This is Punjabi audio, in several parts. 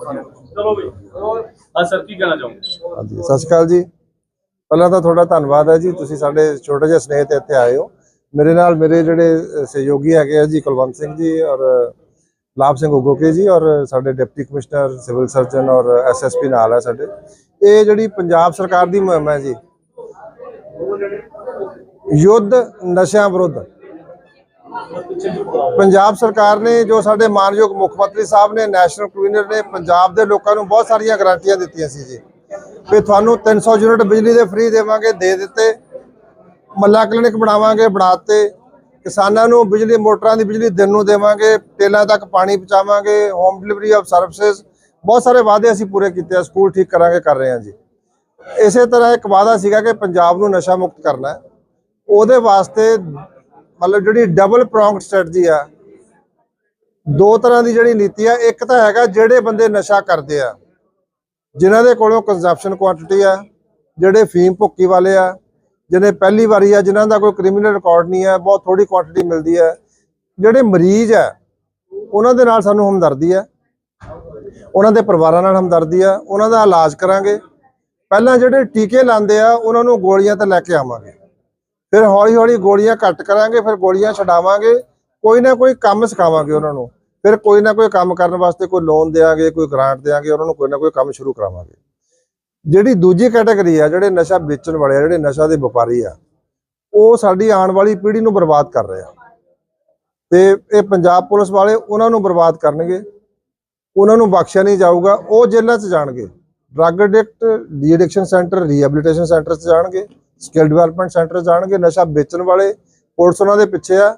ਚਲੋ ਬਈ ਹਾਂ, ਸਰ, ਕੀ ਕਹਿਣਾ ਚਾਹੋਗੇ? ਹਾਂਜੀ, ਸਤਿ ਸ਼੍ਰੀ ਅਕਾਲ ਜੀ। ਪਹਿਲਾਂ ਤਾਂ ਤੁਹਾਡਾ ਧੰਨਵਾਦ ਹੈ ਜੀ, ਤੁਸੀਂ ਸਾਡੇ ਛੋਟੇ ਜਿਹੇ ਸਨੇਹ ਤੇ ਇੱਥੇ ਆਏ ਹੋ। ਮੇਰੇ ਨਾਲ ਮੇਰੇ ਜਿਹੜੇ ਸਹਿਯੋਗੀ ਹੈਗੇ ਆ ਜੀ, ਕੁਲਵੰਤ ਸਿੰਘ ਜੀ ਔਰ, ਲਾਭ ਸਿੰਘ ਉਗੋਕੇ ਜੀ ਔਰ ਸਾਡੇ ਡਿਪਟੀ ਕਮਿਸ਼ਨਰ, ਸਿਵਲ ਸਰਜਨ ਔਰ ਐਸਐਸਪੀ ਨਾਲ ਹੈ ਸਾਡੇ। ਇਹ ਜਿਹੜੀ ਪੰਜਾਬ ਸਰਕਾਰ ਦੀ ਮੁਹਿੰਮ ਹੈ ਜੀ, ਯੁੱਧ ਨਸ਼ਿਆਂ ਵਿਰੁੱਧ। ਪੰਜਾਬ ਸਰਕਾਰ ਨੇ ਜੋ ਸਾਡੇ ਮਾਨਯੋਗ ਮੁੱਖ ਮੰਤਰੀ ਸਾਹਿਬ ਨੇ, ਨੈਸ਼ਨਲ ਕਨਵੀਨਰ ਨੇ, ਪੰਜਾਬ ਦੇ ਲੋਕਾਂ ਨੂੰ ਬਹੁਤ ਸਾਰੀਆਂ ਗਾਰੰਟੀਆਂ ਦਿੱਤੀਆਂ ਸੀ ਜੀ। ਵੀ ਤੁਹਾਨੂੰ 300 ਯੂਨਿਟ ਬਿਜਲੀ ਦੇ ਫ੍ਰੀ ਦੇਵਾਂਗੇ, ਦੇ ਦਿੱਤੇ, ਮੱਲਾ ਕਲੀਨਿਕ ਬਣਾਵਾਂਗੇ, ਬਣਾਤੇ, ਕਿਸਾਨਾਂ ਨੂੰ ਬਿਜਲੀ, ਮੋਟਰਾਂ ਦੀ ਬਿਜਲੀ ਦਿਨ ਨੂੰ ਦੇਵਾਂਗੇ, ਟੇਲਾਂ ਤੱਕ ਪਾਣੀ ਪਹੁੰਚਾਵਾਂਗੇ ਹੋਮ ਡਿਲੀਵਰੀ ਆਫ ਸਰਵਿਸਿਜ਼ ਬਹੁਤ ਸਾਰੇ ਵਾਅਦੇ ਅਸੀਂ ਪੂਰੇ ਕੀਤੇ ਆ, ਸਕੂਲ ਠੀਕ ਕਰਾਂਗੇ, ਕਰ ਰਹੇ ਹਾਂ ਜੀ। ਇਸੇ ਤਰ੍ਹਾਂ ਇੱਕ ਵਾਅਦਾ ਸੀਗਾ ਕਿ ਪੰਜਾਬ ਨੂੰ ਨਸ਼ਾ ਮੁਕਤ ਕਰਨਾ ਹੈ। ਉਹਦੇ ਵਾਸਤੇ ਮਤਲਬ ਜਿਹੜੀ ਡਬਲ ਪ੍ਰੋਂਗਡ ਸਟ੍ਰੈਟਜੀ ਆ, ਦੋ ਤਰ੍ਹਾਂ ਦੀ ਜਿਹੜੀ ਨੀਤੀ ਆ, ਇੱਕ ਤਾਂ ਹੈਗਾ ਜਿਹੜੇ ਬੰਦੇ ਨਸ਼ਾ ਕਰਦੇ ਆ, ਜਿਨ੍ਹਾਂ ਦੇ ਕੋਲੋਂ ਕੰਜ਼ੰਪਸ਼ਨ ਕੁਆਂਟੀਟੀ ਆ, ਜਿਹੜੇ ਫੀਮ ਭੁੱਕੀ ਵਾਲੇ ਆ, ਜਿਹਨੇ ਪਹਿਲੀ ਵਾਰੀ ਆ, ਜਿਨ੍ਹਾਂ ਦਾ ਕੋਈ ਕ੍ਰਿਮੀਨਲ ਰਿਕਾਰਡ ਨਹੀਂ ਹੈ ਬਹੁਤ ਥੋੜੀ ਕੁਆਂਟੀਟੀ ਮਿਲਦੀ ਹੈ ਜਿਹੜੇ ਮਰੀਜ਼ ਆ, ਉਹਨਾਂ ਦੇ ਨਾਲ ਸਾਨੂੰ ਹਮਦਰਦੀ ਆ, ਉਹਨਾਂ ਦੇ ਪਰਿਵਾਰਾਂ ਨਾਲ ਹਮਦਰਦੀ ਆ, ਉਹਨਾਂ ਦਾ ਇਲਾਜ ਕਰਾਂਗੇ, ਪਹਿਲਾਂ ਜਿਹੜੇ ਟੀਕੇ ਲਾਉਂਦੇ ਆ, ਉਹਨਾਂ ਨੂੰ ਗੋਲੀਆਂ ਤੇ ਲੈ ਕੇ ਆਵਾਂਗੇ। ਫਿਰ ਹੌਲੀ ਹੌਲੀ ਗੋਲੀਆਂ ਘੱਟ ਕਰਾਂਗੇ, ਫਿਰ ਗੋਲੀਆਂ ਛਡਾਵਾਂਗੇ। ਕੋਈ ਨਾ ਕੋਈ ਕੰਮ ਸਿਖਾਵਾਂਗੇ ਉਹਨਾਂ ਨੂੰ। ਫਿਰ ਕੋਈ ਨਾ ਕੋਈ ਕੰਮ ਕਰਨ ਵਾਸਤੇ ਕੋਈ ਲੋਨ ਦੇਾਂਗੇ ਕੋਈ ਗ੍ਰਾਂਟ ਦੇਾਂਗੇ ਉਹਨਾਂ ਨੂੰ ਕੋਈ ਨਾ ਕੋਈ ਕੰਮ ਸ਼ੁਰੂ ਕਰਾਵਾਂਗੇ। ਜਿਹੜੀ ਦੂਜੀ ਕੈਟਾਗਰੀ ਆ, ਜਿਹੜੇ ਨਸ਼ਾ ਵੇਚਣ ਵਾਲੇ ਆ, ਜਿਹੜੇ ਨਸ਼ਾ ਦੇ ਵਪਾਰੀ ਆ, ਉਹ ਸਾਡੀ ਆਉਣ ਵਾਲੀ ਪੀੜ੍ਹੀ ਨੂੰ ਬਰਬਾਦ ਕਰ ਰਹੇ ਆ। ਤੇ ਇਹ ਪੰਜਾਬ ਪੁਲਿਸ ਵਾਲੇ ਉਹਨਾਂ ਨੂੰ ਬਰਬਾਦ ਕਰਨਗੇ। ਉਹਨਾਂ ਨੂੰ ਬਖਸ਼ਿਆ ਨਹੀਂ ਜਾਊਗਾ, ਉਹ ਜੇਲ੍ਹਾਂ 'ਚ ਜਾਣਗੇ। Drug addict de addiction centre rehabilitation centre 'ਚ ਜਾਣਗੇ। ਸਕਿੱਲ ਡਿਵੈਲਪਮੈਂਟ ਸੈਂਟਰ ਜਾਣਗੇ, ਨਸ਼ਾ ਵੇਚਣ ਵਾਲੇ ਪੁਲਿਸ ਉਹਨਾਂ ਦੇ ਪਿੱਛੇ ਆ।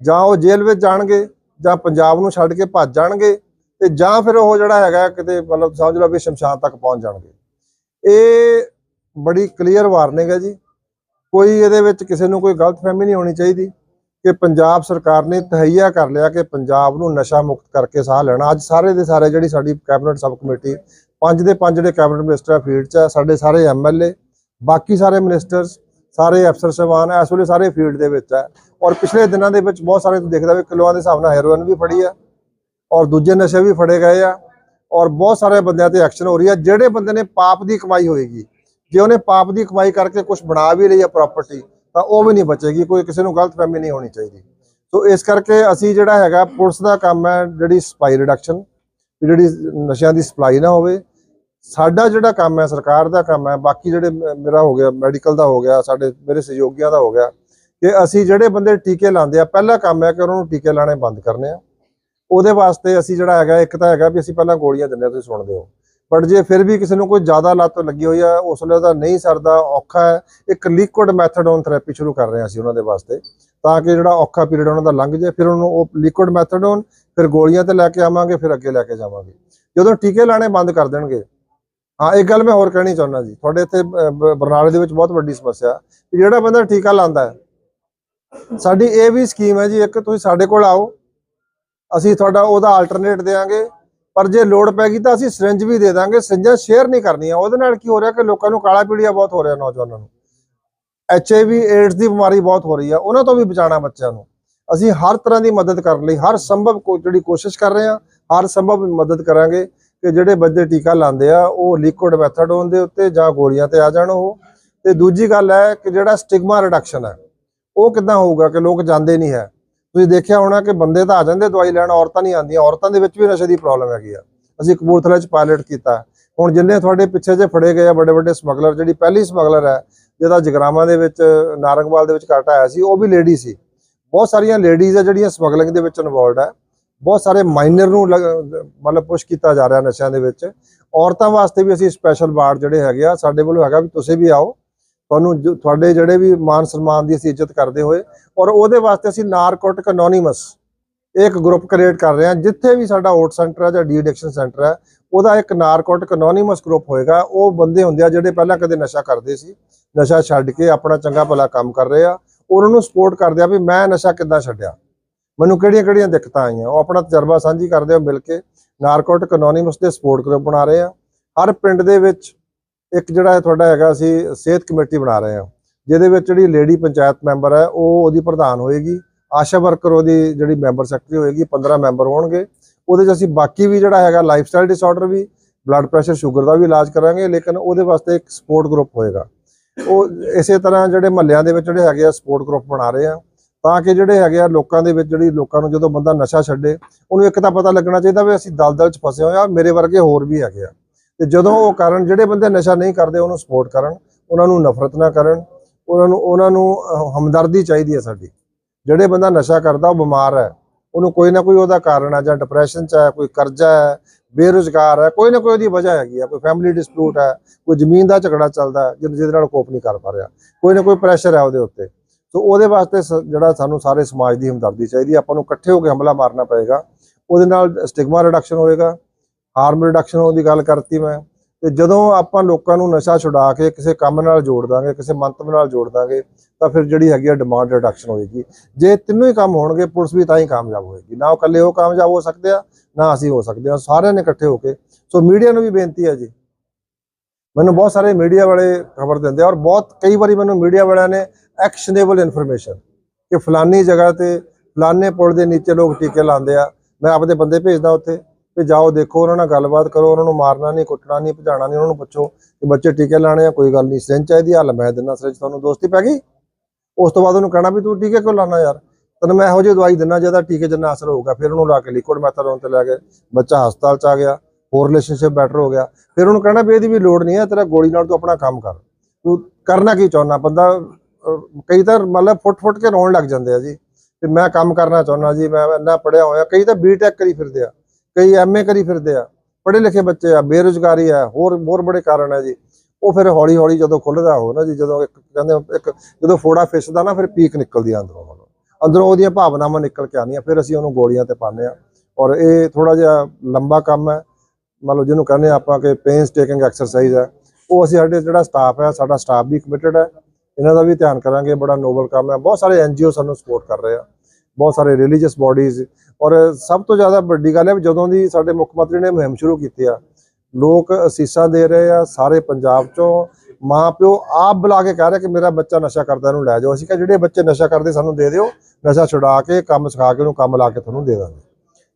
ਜਾਂ ਉਹ ਜੇਲ੍ਹ ਵਿੱਚ ਜਾਣਗੇ, ਜਾਂ ਪੰਜਾਬ ਨੂੰ ਛੱਡ ਕੇ ਭੱਜ ਜਾਣਗੇ, ਤੇ ਜਾਂ ਫਿਰ ਉਹ ਜਿਹੜਾ ਹੈਗਾ ਕਿਤੇ ਮਤਲਬ ਸਮਝ ਲਓ ਵੀ ਸ਼ਮਸ਼ਾਨ ਤੱਕ ਪਹੁੰਚ ਜਾਣਗੇ। ਇਹ ਬੜੀ ਕਲੀਅਰ ਵਾਰਨਿੰਗ ਹੈ ਜੀ। ਕੋਈ ਇਹਦੇ ਵਿੱਚ ਕਿਸੇ ਨੂੰ ਕੋਈ ਗਲਤਫਹਿਮੀ ਨਹੀਂ ਹੋਣੀ ਚਾਹੀਦੀ ਕਿ ਪੰਜਾਬ ਸਰਕਾਰ ਨੇ ਤਹਈਆ ਕਰ ਲਿਆ ਕਿ ਪੰਜਾਬ ਨੂੰ ਨਸ਼ਾ ਮੁਕਤ ਕਰਕੇ ਸਾਹ ਲੈਣਾ। ਅੱਜ ਸਾਰੇ ਦੇ ਸਾਰੇ ਜਿਹੜੀ ਸਾਡੀ ਕੈਬਨਿਟ ਸਬ ਕਮੇਟੀ ਪੰਜ ਦੇ ਪੰਜ ਜਿਹੜੇ ਕੈਬਨਿਟ ਮਿਨਿਸਟਰ ਆ ਫੀਲਡ 'ਚ ਆ, ਸਾਡੇ ਸਾਰੇ ਐਮਐਲਏ ਬਾਕੀ ਸਾਰੇ ਮਿਨਿਸਟਰਸ ਸਾਰੇ ਅਫਸਰ ਸਾਹਿਬਾਨ, ਇਸ ਵੇਲੇ ਸਾਰੇ ਫੀਲਡ ਦੇ ਵਿੱਚ ਹੈ। ਔਰ ਪਿਛਲੇ ਦਿਨਾਂ ਦੇ ਵਿੱਚ ਬਹੁਤ ਸਾਰੇ ਤੁਸੀਂ ਦੇਖਦਾ ਵੀ ਕਿਲੋਆਂ ਦੇ ਹਿਸਾਬ ਨਾਲ ਹੈਰੋਇਨ ਵੀ ਫੜੀ ਆ, ਔਰ ਦੂਜੇ ਨਸ਼ੇ ਵੀ ਫੜੇ ਗਏ ਆ, ਔਰ ਬਹੁਤ ਸਾਰੇ ਬੰਦਿਆਂ ਤੇ ਐਕਸ਼ਨ ਹੋ ਰਹੀ ਆ। ਜਿਹੜੇ ਬੰਦੇ ਨੇ ਪਾਪ ਦੀ ਕਮਾਈ ਹੋਏਗੀ, ਜੇ ਉਹਨੇ ਪਾਪ ਦੀ ਕਮਾਈ ਕਰਕੇ ਕੁਝ ਬਣਾ ਵੀ ਲਈ ਆ ਪ੍ਰਾਪਰਟੀ ਤਾਂ ਉਹ ਵੀ ਨਹੀਂ ਬਚੇਗੀ, ਕੋਈ ਕਿਸੇ ਨੂੰ ਗਲਤਫਹਿਮੀ ਨਹੀਂ ਹੋਣੀ ਚਾਹੀਦੀ। ਸੋ ਇਸ ਕਰਕੇ ਅਸੀਂ ਜਿਹੜਾ ਹੈਗਾ, ਪੁਲਿਸ ਦਾ ਕੰਮ ਹੈ ਜਿਹੜੀ ਸਪਾਈ ਰਿਡਕਸ਼ਨ ਜਿਹੜੀ ਨਸ਼ਿਆਂ ਦੀ ਸਪਲਾਈ ਨਾ ਹੋਵੇ ਸਾਡਾ ਜਿਹੜਾ ਕੰਮ ਹੈ, ਸਰਕਾਰ ਦਾ ਕੰਮ ਹੈ, ਬਾਕੀ ਜਿਹੜੇ ਮ- ਮੇਰਾ ਹੋ ਗਿਆ ਮੈਡੀਕਲ ਦਾ ਹੋ ਗਿਆ, ਸਾਡੇ ਮੇਰੇ ਸਹਿਯੋਗੀਆਂ ਦਾ ਹੋ ਗਿਆ, ਕਿ ਅਸੀਂ ਜਿਹੜੇ ਬੰਦੇ ਟੀਕੇ ਲਾਉਂਦੇ ਆ, ਪਹਿਲਾ ਕੰਮ ਹੈ ਕਿ ਉਹਨਾਂ ਨੂੰ ਟੀਕੇ ਲਾਣੇ ਬੰਦ ਕਰਨੇ ਆ। ਉਹਦੇ ਵਾਸਤੇ ਅਸੀਂ ਜਿਹੜਾ ਹੈਗਾ, ਇੱਕ ਤਾਂ ਹੈਗਾ ਵੀ ਅਸੀਂ ਪਹਿਲਾਂ ਗੋਲੀਆਂ ਦਿੰਦੇ ਆ ਤੁਸੀਂ ਸੁਣਦੇ ਹੋ। ਬਟ ਜੇ ਫਿਰ ਵੀ ਕਿਸੇ ਨੂੰ ਕੋਈ ਜ਼ਿਆਦਾ ਲੱਤ ਲੱਗੀ ਹੋਈ ਆ, ਉਸ ਵੇਲੇ ਉਹਦਾ ਨਹੀਂ ਸਰਦਾ, ਔਖਾ ਹੈ। ਇੱਕ ਲਿਕੁਇਡ ਮੈਥਡੋਨ ਥੈਰੇਪੀ ਸ਼ੁਰੂ ਕਰ ਰਹੇ ਹਾਂ ਅਸੀਂ ਉਹਨਾਂ ਦੇ ਵਾਸਤੇ, ਤਾਂ ਕਿ ਜਿਹੜਾ ਔਖਾ ਪੀਰੀਅਡ ਉਹਨਾਂ ਦਾ ਲੰਘ ਜਾਏ, ਫਿਰ ਉਹਨੂੰ ਉਹ ਲਿਕੁਇਡ ਮੈਥਡੋਨ ਫਿਰ ਗੋਲੀਆਂ ਤੇ ਲੈ ਕੇ ਆਵਾਂਗੇ, ਫਿਰ ਅੱਗੇ ਲੈ ਕੇ ਜਾਵਾਂਗੇ। ਜਦੋਂ ਟੀਕੇ ਲਾਣੇ ਬੰਦ ਕਰ ਦੇਣਗੇ ਹਾਂ, ਇੱਕ ਗੱਲ ਮੈਂ ਹੋਰ ਕਹਿਣੀ ਚਾਹੁੰਦਾ ਜੀ। ਤੁਹਾਡੇ ਇੱਥੇ ਬਰਨਾਲੇ ਦੇ ਵਿੱਚ ਬਹੁਤ ਵੱਡੀ ਸਮੱਸਿਆ। ਕਿ ਜਿਹੜਾ ਬੰਦਾ ਟੀਕਾ ਲਾਉਂਦਾ ਹੈ, ਸਾਡੀ ਇਹ ਵੀ ਸਕੀਮ ਹੈ ਜੀ, ਇੱਕ ਤੁਸੀਂ ਸਾਡੇ ਕੋਲ ਆਓ, ਅਸੀਂ ਤੁਹਾਡਾ ਉਹਦਾ ਆਲਟਰਨੇਟ ਦੇਵਾਂਗੇ ਪਰ ਜੇ ਲੋੜ ਪੈ ਗਈ ਤਾਂ ਅਸੀਂ ਸਿਰਿੰਜ ਵੀ ਦੇ ਦਾਂਗੇ ਸਿਰਿੰਜਾਂ ਸ਼ੇਅਰ ਨਹੀਂ ਕਰਨੀਆਂ। ਉਹਦੇ ਨਾਲ ਕੀ ਹੋ ਰਿਹਾ ਕਿ ਲੋਕਾਂ ਨੂੰ ਕਾਲਾ ਪੀੜੀਆ ਬਹੁਤ ਹੋ ਰਿਹਾ ਨੌਜਵਾਨਾਂ ਨੂੰ। ਐਚਆਈਵੀ ਏਡਸ ਦੀ ਬਿਮਾਰੀ ਬਹੁਤ ਹੋ ਰਹੀ ਆ, ਉਹਨਾਂ ਤੋਂ ਵੀ ਬਚਾਉਣਾ ਬੱਚਿਆਂ ਨੂੰ। ਅਸੀਂ ਹਰ ਤਰ੍ਹਾਂ ਦੀ ਮਦਦ ਕਰਨ ਲਈ, ਹਰ ਸੰਭਵ ਕੋ, ਜਿਹੜੀ ਕੋਸ਼ਿਸ਼ ਕਰ ਰਹੇ ਹਾਂ, ਹਰ ਸੰਭਵ ਮਦਦ ਕਰਾਂਗੇ। ਕਿ ਜਿਹੜੇ ਬੱਚੇ ਟੀਕਾ ਲਾਉਂਦੇ ਆ, ਉਹ ਲਿਕੁਇਡ ਮੈਥਡੋਨ ਦੇ ਉੱਤੇ ਜਾਂ ਗੋਲੀਆਂ ਤੇ ਆ ਜਾਣ ਉਹ। ਤੇ ਦੂਜੀ ਗੱਲ ਹੈ ਕਿ ਜਿਹੜਾ ਸਟਿਗਮਾ ਰਿਡਕਸ਼ਨ ਹੈ, ਉਹ ਕਿੱਦਾਂ ਹੋਊਗਾ ਕਿ ਲੋਕ ਜਾਂਦੇ ਨਹੀਂ ਹੈ? ਤੁਸੀਂ ਦੇਖਿਆ ਹੋਣਾ ਕਿ ਬੰਦੇ ਤਾਂ ਆ ਜਾਂਦੇ ਦਵਾਈ ਲੈਣ, ਔਰਤਾਂ ਨਹੀਂ ਆਉਂਦੀਆਂ। ਔਰਤਾਂ ਦੇ ਵਿੱਚ ਵੀ ਨਸ਼ੇ ਦੀ ਪ੍ਰੋਬਲਮ ਹੈਗੀ ਆ। ਅਸੀਂ ਕਪੂਰਥਲਾ 'ਚ ਪਾਇਲਟ ਕੀਤਾ। ਹੁਣ ਜਿੰਨੇ ਤੁਹਾਡੇ ਪਿੱਛੇ ਜੇ ਫੜੇ ਗਏ ਆ ਵੱਡੇ ਵੱਡੇ ਸਮਗਲਰ ਜਿਹੜੀ ਪਹਿਲੀ ਸਮਗਲਰ ਹੈ, ਜਿਹਦਾ ਜਗਰਾਵਾਂ ਦੇ ਵਿੱਚ, ਨਾਰੰਗਵਾਲ ਦੇ ਵਿੱਚ ਕੱਟ ਆਇਆ ਸੀ, ਉਹ ਵੀ ਲੇਡੀ ਸੀ। ਬਹੁਤ ਸਾਰੀਆਂ ਲੇਡੀਜ਼ ਆ ਜਿਹੜੀਆਂ ਸਮਗਲਿੰਗ ਦੇ ਵਿੱਚ ਇਨਵੋਲਡ ਹੈ ਬਹੁਤ ਸਾਰੇ ਮਾਈਨਰ ਨੂੰ ਲਗ- ਮਤਲਬ ਪੁਸ਼ ਕੀਤਾ ਜਾ ਰਿਹਾ ਨਸ਼ਿਆਂ ਦੇ ਵਿੱਚ। ਔਰਤਾਂ ਵਾਸਤੇ ਵੀ ਅਸੀਂ ਸਪੈਸ਼ਲ ਵਾਰਡ ਜਿਹੜੇ ਹੈਗੇ ਆ, ਸਾਡੇ ਵੱਲੋਂ ਹੈਗਾ ਵੀ ਤੁਸੀਂ ਵੀ ਆਓ। ਤੁਹਾਨੂੰ ਜੋ- ਤੁਹਾਡੇ ਜਿਹੜੇ ਵੀ ਮਾਨ ਸਨਮਾਨ ਦੀ ਅਸੀਂ ਇੱਜ਼ਤ ਕਰਦੇ ਹੋਏ। ਔਰ ਉਹਦੇ ਵਾਸਤੇ ਅਸੀਂ ਨਾਰਕੋਟਿਕ ਅਨੋਨਿਮਸ ਇੱਕ ਗਰੁੱਪ ਕ੍ਰੀਏਟ ਕਰ ਰਹੇ ਹਾਂ, ਜਿੱਥੇ ਵੀ ਸਾਡਾ ਓਟ ਸੈਂਟਰ ਹੈ ਜਾਂ ਡੀ ਐਡਿਕਸ਼ਨ ਸੈਂਟਰ ਹੈ ਉਹਦਾ ਇੱਕ ਨਾਰਕੋਟਿਕ ਅਨੋਨਿਮਸ ਗਰੁੱਪ ਹੋਏਗਾ। ਉਹ ਬੰਦੇ ਹੁੰਦੇ ਆ ਜਿਹੜੇ ਪਹਿਲਾਂ ਕਦੇ ਨਸ਼ਾ ਕਰਦੇ ਸੀ, ਨਸ਼ਾ ਛੱਡ ਕੇ ਆਪਣਾ ਚੰਗਾ ਭਲਾ ਕੰਮ ਕਰ ਰਹੇ ਆ। ਉਹਨਾਂ ਨੂੰ ਸਪੋਰਟ ਕਰਦੇ ਆ ਵੀ ਮੈਂ ਨਸ਼ਾ ਕਿੱਦਾਂ ਛੱਡਿਆ? ਮੈਨੂੰ ਕਿਹੜੀਆਂ ਕਿਹੜੀਆਂ ਦਿੱਕਤਾਂ ਆਈਆਂ? ਉਹ ਆਪਣਾ ਤਜਰਬਾ ਸਾਂਝੀ ਕਰਦੇ ਆ ਮਿਲ ਕੇ ਨਾਰਕੋਟਿਕ ਅਨੋਨਿਮਸ ਦੇ ਸਪੋਰਟ ਗਰੁੱਪ ਬਣਾ ਰਹੇ ਆ ਹਰ ਪਿੰਡ ਦੇ ਵਿੱਚ ਇੱਕ ਜਿਹੜਾ ਤੁਹਾਡਾ ਹੈਗਾ, ਅਸੀਂ ਸਿਹਤ ਕਮੇਟੀ ਬਣਾ ਰਹੇ ਹਾਂ। ਜਿਹਦੇ ਵਿੱਚ ਜਿਹੜੀ ਲੇਡੀ ਪੰਚਾਇਤ ਮੈਂਬਰ ਹੈ, ਉਹ ਉਹਦੀ ਪ੍ਰਧਾਨ ਹੋਏਗੀ। ਆਸ਼ਾ ਵਰਕਰ ਉਹਦੀ ਜਿਹੜੀ ਮੈਂਬਰ ਸੈਕਟਰੀ ਹੋਏਗੀ 15 ਮੈਂਬਰ ਹੋਣਗੇ। ਉਹਦੇ 'ਚ ਅਸੀਂ ਬਾਕੀ ਵੀ ਜਿਹੜਾ ਹੈਗਾ ਲਾਈਫ ਸਟਾਈਲ ਡਿਸਆਰਡਰ ਵੀ ਬਲੱਡ ਪ੍ਰੈਸ਼ਰ ਸ਼ੂਗਰ ਦਾ ਵੀ ਇਲਾਜ ਕਰਾਂਗੇ, ਲੇਕਿਨ ਉਹਦੇ ਵਾਸਤੇ ਇੱਕ ਸਪੋਰਟ ਗਰੁੱਪ ਹੋਏਗਾ। ਉਹ ਇਸੇ ਤਰ੍ਹਾਂ ਜਿਹੜੇ ਮਹੱਲਿਆਂ ਦੇ ਵਿੱਚ ਜਿਹੜੇ ਹੈਗੇ ਆ ਸਪੋਰਟ ਗਰੁੱਪ ਬਣਾ ਰਹੇ ਆ ਤਾਂ ਕਿ ਜਿਹੜੇ ਹੈਗੇ ਆ ਲੋਕਾਂ ਦੇ ਵਿੱਚ ਜਿਹੜੀ ਲੋਕਾਂ ਨੂੰ ਜਦੋਂ ਬੰਦਾ ਨਸ਼ਾ ਛੱਡੇ, ਉਹਨੂੰ ਇੱਕ ਤਾਂ ਪਤਾ ਲੱਗਣਾ ਚਾਹੀਦਾ ਵੀ ਅਸੀਂ ਦਲਦਲ 'ਚ ਫਸੇ ਹੋਏ ਆ, ਮੇਰੇ ਵਰਗੇ ਹੋਰ ਵੀ ਹੈਗੇ ਆ। ਤੇ ਜਦੋਂ ਉਹ ਕਾਰਨ, ਜਿਹੜੇ ਬੰਦੇ ਨਸ਼ਾ ਨਹੀਂ ਕਰਦੇ, ਉਹਨੂੰ ਸਪੋਰਟ ਕਰਨ, ਉਹਨਾਂ ਨੂੰ ਨਫ਼ਰਤ ਨਾ ਕਰਨ, ਉਹਨਾਂ ਨੂੰ ਉਹਨਾਂ ਨੂੰ ਹਮਦਰਦੀ ਚਾਹੀਦੀ ਹੈ ਸਾਡੀ। ਜਿਹੜੇ ਬੰਦਾ ਨਸ਼ਾ ਕਰਦਾ, ਉਹ ਬਿਮਾਰ ਹੈ। ਉਹਨੂੰ ਕੋਈ ਨਾ ਕੋਈ ਉਹਦਾ ਕਾਰਨ ਹੈ ਜਾਂ ਡਿਪਰੈਸ਼ਨ 'ਚ ਹੈ, ਕੋਈ ਕਰਜ਼ਾ ਹੈ, ਬੇਰੁਜ਼ਗਾਰ ਹੈ, ਕੋਈ ਨਾ ਕੋਈ ਉਹਦੀ ਵਜ੍ਹਾ ਹੈਗੀ ਆ, ਕੋਈ ਫੈਮਿਲੀ ਡਿਸਪਿਊਟ ਹੈ, ਕੋਈ ਜ਼ਮੀਨ ਦਾ ਝਗੜਾ ਚੱਲਦਾ ਹੈ, ਜਿਹਦੇ ਨਾਲ ਕੋਪ ਨਹੀਂ ਕਰ ਪਾ ਰਿਹਾ। ਕੋਈ ਨਾ ਕੋਈ ਪ੍ਰੈਸ਼ਰ ਹੈ ਉਹਦੇ ਉੱਤੇ। ਸੋ ਉਹਦੇ ਵਾਸਤੇ ਸ- ਜਿਹੜਾ ਸਾਨੂੰ ਸਾਰੇ ਸਮਾਜ ਦੀ ਹਮਦਰਦੀ ਚਾਹੀਦੀ ਆਪਾਂ ਨੂੰ ਇਕੱਠੇ ਹੋ ਕੇ ਹਮਲਾ ਮਾਰਨਾ ਪਏਗਾ। ਉਹਦੇ ਨਾਲ ਸਟਿਗਮਾ ਰਿਡਕਸ਼ਨ ਹੋਏਗਾ। ਹਾਰਮ ਰਿਡਕਸ਼ਨ ਹੋਣ ਦੀ ਗੱਲ ਕਰਤੀ ਮੈਂ। ਤੇ ਜਦੋਂ ਆਪਾਂ ਲੋਕਾਂ ਨੂੰ ਨਸ਼ਾ ਛੁਡਾ ਕੇ ਕਿਸੇ ਕੰਮ ਨਾਲ ਜੋੜ ਦਾਂਗੇ, ਕਿਸੇ ਮੰਤਵ ਨਾਲ ਜੋੜ ਦਾਂਗੇ, ਤਾਂ ਫਿਰ ਜਿਹੜੀ ਹੈਗੀ ਆ ਡਿਮਾਂਡ ਰਿਡਕਸ਼ਨ ਹੋਏਗੀ। ਜੇ ਤਿੰਨੋਂ ਹੀ ਕੰਮ ਹੋਣਗੇ, ਪੁਲਿਸ ਵੀ ਤਾਂ ਹੀ ਕਾਮਯਾਬ ਹੋਏਗੀ। ਨਾ ਉਹ ਇਕੱਲੇ ਉਹ ਕਾਮਯਾਬ ਹੋ ਸਕਦੇ ਆ, ਨਾ ਅਸੀਂ ਹੋ ਸਕਦੇ ਆ। ਸਾਰਿਆਂ ਨੇ ਇਕੱਠੇ ਹੋ ਕੇ। ਸੋ ਮੀਡੀਆ ਨੂੰ ਵੀ ਬੇਨਤੀ ਹੈ ਜੀ। ਮੈਨੂੰ ਬਹੁਤ ਸਾਰੇ ਮੀਡੀਆ ਵਾਲੇ ਖਬਰ ਦਿੰਦੇ ਆ ਔਰ ਬਹੁਤ ਕਈ ਵਾਰੀ ਮੈਨੂੰ ਮੀਡੀਆ ਵਾਲਿਆਂ ਨੇ ਐਕਸ਼ਨੇਬਲ ਇਨਫੋਰਮੇਸ਼ਨ ਕਿ ਫਲਾਨੀ ਜਗ੍ਹਾ ਤੇ ਫਲਾਨੇ ਪੁਲ ਦੇ ਨੀਚੇ ਲੋਕ ਟੀਕੇ ਲਾਉਂਦੇ ਆ, ਮੈਂ ਆਪਦੇ ਬੰਦੇ ਭੇਜਦਾ ਉੱਥੇ ਵੀ ਜਾਓ ਦੇਖੋ, ਉਹਨਾਂ ਨਾਲ ਗੱਲਬਾਤ ਕਰੋ, ਉਹਨਾਂ ਨੂੰ ਮਾਰਨਾ ਨਹੀਂ, ਕੁੱਟਣਾ ਨਹੀਂ, ਭਜਾਣਾ ਨਹੀਂ, ਉਹਨਾਂ ਨੂੰ ਪੁੱਛੋ ਕਿ ਬੱਚੇ ਟੀਕੇ ਲਾਣੇ ਆ, ਕੋਈ ਗੱਲ ਨਹੀਂ ਸਿਰੰਜ ਚਾਹੀਦੀ ਹੱਲ ਮੈਂ ਦਿੰਦਾ ਸਿਰੰਜ ਤੁਹਾਨੂੰ ਦੋਸਤੀ ਪੈ ਗਈ? ਉਸ ਤੋਂ ਬਾਅਦ ਉਹਨੂੰ ਕਹਿਣਾ ਵੀ ਤੂੰ ਟੀਕੇ ਕਿਉਂ ਲਾਣਾ ਯਾਰ? ਤੈਨੂੰ ਮੈਂ ਇਹੋ ਜਿਹੀ ਦਵਾਈ ਦਿੰਦਾ ਜਿਹਦਾ ਟੀਕੇ ਜਿੰਨਾ ਅਸਰ ਹੋਊਗਾ, ਫਿਰ ਉਹਨੂੰ ਲਾ ਕੇ ਲਿਕੁਇਡ ਮੈਥਾਡੋਨ ਤੇ ਲੈ ਕੇ ਬੱਚਾ ਹਸਪਤਾਲ ਚ ਆ ਗਿਆ। ਹੋਰ ਰਿਲੇਸ਼ਨਸ਼ਿਪ ਬੈਟਰ ਹੋ ਗਿਆ। ਫਿਰ ਉਹਨੂੰ ਕਹਿਣਾ ਵੀ ਇਹਦੀ ਵੀ ਲੋੜ ਨਹੀਂ ਹੈ, ਤੇਰਾ ਗੋਲੀ ਨਾਲ ਤੂੰ ਆਪਣਾ ਕੰਮ ਕਰ। ਤੂੰ ਕਰਨਾ ਕੀ ਚਾਹੁੰਦਾ ਬੰਦਾ ਕਈ ਤਾਂ ਮਤਲਬ ਫੁੱਟ ਫੁੱਟ ਕੇ ਰੋਣ ਲੱਗ ਜਾਂਦੇ ਆ ਜੀ। ਤੇ ਮੈਂ ਕੰਮ ਕਰਨਾ ਚਾਹੁੰਦਾ ਜੀ, ਮੈਂ ਇੰਨਾ ਪੜਿਆ ਹੋਇਆ। ਕਈ ਤਾਂ ਬੀਟੈਕ ਕਰੀ ਫਿਰਦੇ ਆ, ਕਈ ਐਮਏ ਕਰੀ ਫਿਰਦੇ ਆ। ਪੜ੍ਹੇ ਲਿਖੇ ਬੱਚੇ ਆ, ਬੇਰੁਜ਼ਗਾਰੀ ਆ, ਹੋਰ ਹੋਰ ਬੜੇ ਕਾਰਨ ਆ ਜੀ। ਉਹ ਫਿਰ ਹੌਲੀ ਹੌਲੀ ਜਦੋਂ ਖੁੱਲਦਾ ਹੋ ਨਾ ਜੀ, ਜਦੋਂ ਇੱਕ ਕਹਿੰਦੇ ਇੱਕ ਜਦੋਂ ਫੋੜਾ ਫਿਸਦਾ ਨਾ, ਫਿਰ ਪੀਕ ਨਿਕਲਦੀ ਆ ਅੰਦਰੋਂ ਮਤਲਬ ਅੰਦਰੋਂ ਉਹਦੀਆਂ ਭਾਵਨਾਵਾਂ ਨਿਕਲ ਕੇ ਆਉਂਦੀਆਂ, ਫਿਰ ਅਸੀਂ ਉਹਨੂੰ ਗੋਲੀਆਂ ਤੇ ਪਾਉਂਦੇ ਆ। ਔਰ ਇਹ ਥੋੜਾ ਜਿਹਾ ਲੰਬਾ ਕੰਮ ਹੈ। ਮੰਨ ਲਓ ਜਿਹਨੂੰ ਕਹਿੰਦੇ ਆ ਆਪਾਂ ਕਿ ਪੇਨਸ ਟੇਕਿੰਗ ਐਕਸਰਸਾਈਜ਼ ਹੈ, ਉਹ ਅਸੀਂ ਸਾਡੇ ਜਿਹੜਾ ਸਟਾਫ ਹੈ, ਸਾਡਾ ਸਟਾਫ ਵੀ ਕਮਿਟਡ ਹੈ। ਇਹਨਾਂ ਦਾ ਵੀ ਧਿਆਨ ਕਰਾਂਗੇ, ਬੜਾ ਨੋਬਲ ਕੰਮ ਹੈ। ਬਹੁਤ ਸਾਰੇ ਐਨਜੀਓ ਸਾਨੂੰ ਸਪੋਰਟ ਕਰ ਰਹੇ ਆ। ਬਹੁਤ ਸਾਰੇ ਰਿਲੀਜੀਅਸ ਬਾਡੀਜ਼ ਔਰ ਸਭ ਤੋਂ ਜ਼ਿਆਦਾ ਵੱਡੀ ਗੱਲ ਹੈ ਵੀ ਜਦੋਂ ਦੀ ਸਾਡੇ ਮੁੱਖ ਮੰਤਰੀ ਨੇ ਮੁਹਿੰਮ ਸ਼ੁਰੂ ਕੀਤੀ ਆ, ਲੋਕ ਅਸੀਸਾਂ ਦੇ ਰਹੇ ਆ ਸਾਰੇ ਪੰਜਾਬ ਚੋਂ। ਮਾਂ ਪਿਓ ਆਪ ਬੁਲਾ ਕੇ ਕਹਿ ਰਹੇ ਕਿ ਮੇਰਾ ਬੱਚਾ ਨਸ਼ਾ ਕਰਦਾ ਇਹਨੂੰ ਲੈ ਜਾਓ। ਅਸੀਂ ਕਿਹਾ, ਜਿਹੜੇ ਬੱਚੇ ਨਸ਼ਾ ਕਰਦੇ ਸਾਨੂੰ ਦੇ ਦਿਓ, ਨਸ਼ਾ ਛੁਡਾ ਕੇ, ਕੰਮ ਸਿਖਾ ਕੇ, ਉਹਨੂੰ ਕੰਮ ਲਾ ਕੇ ਤੁਹਾਨੂੰ ਦੇ ਦਾਂਗੇ।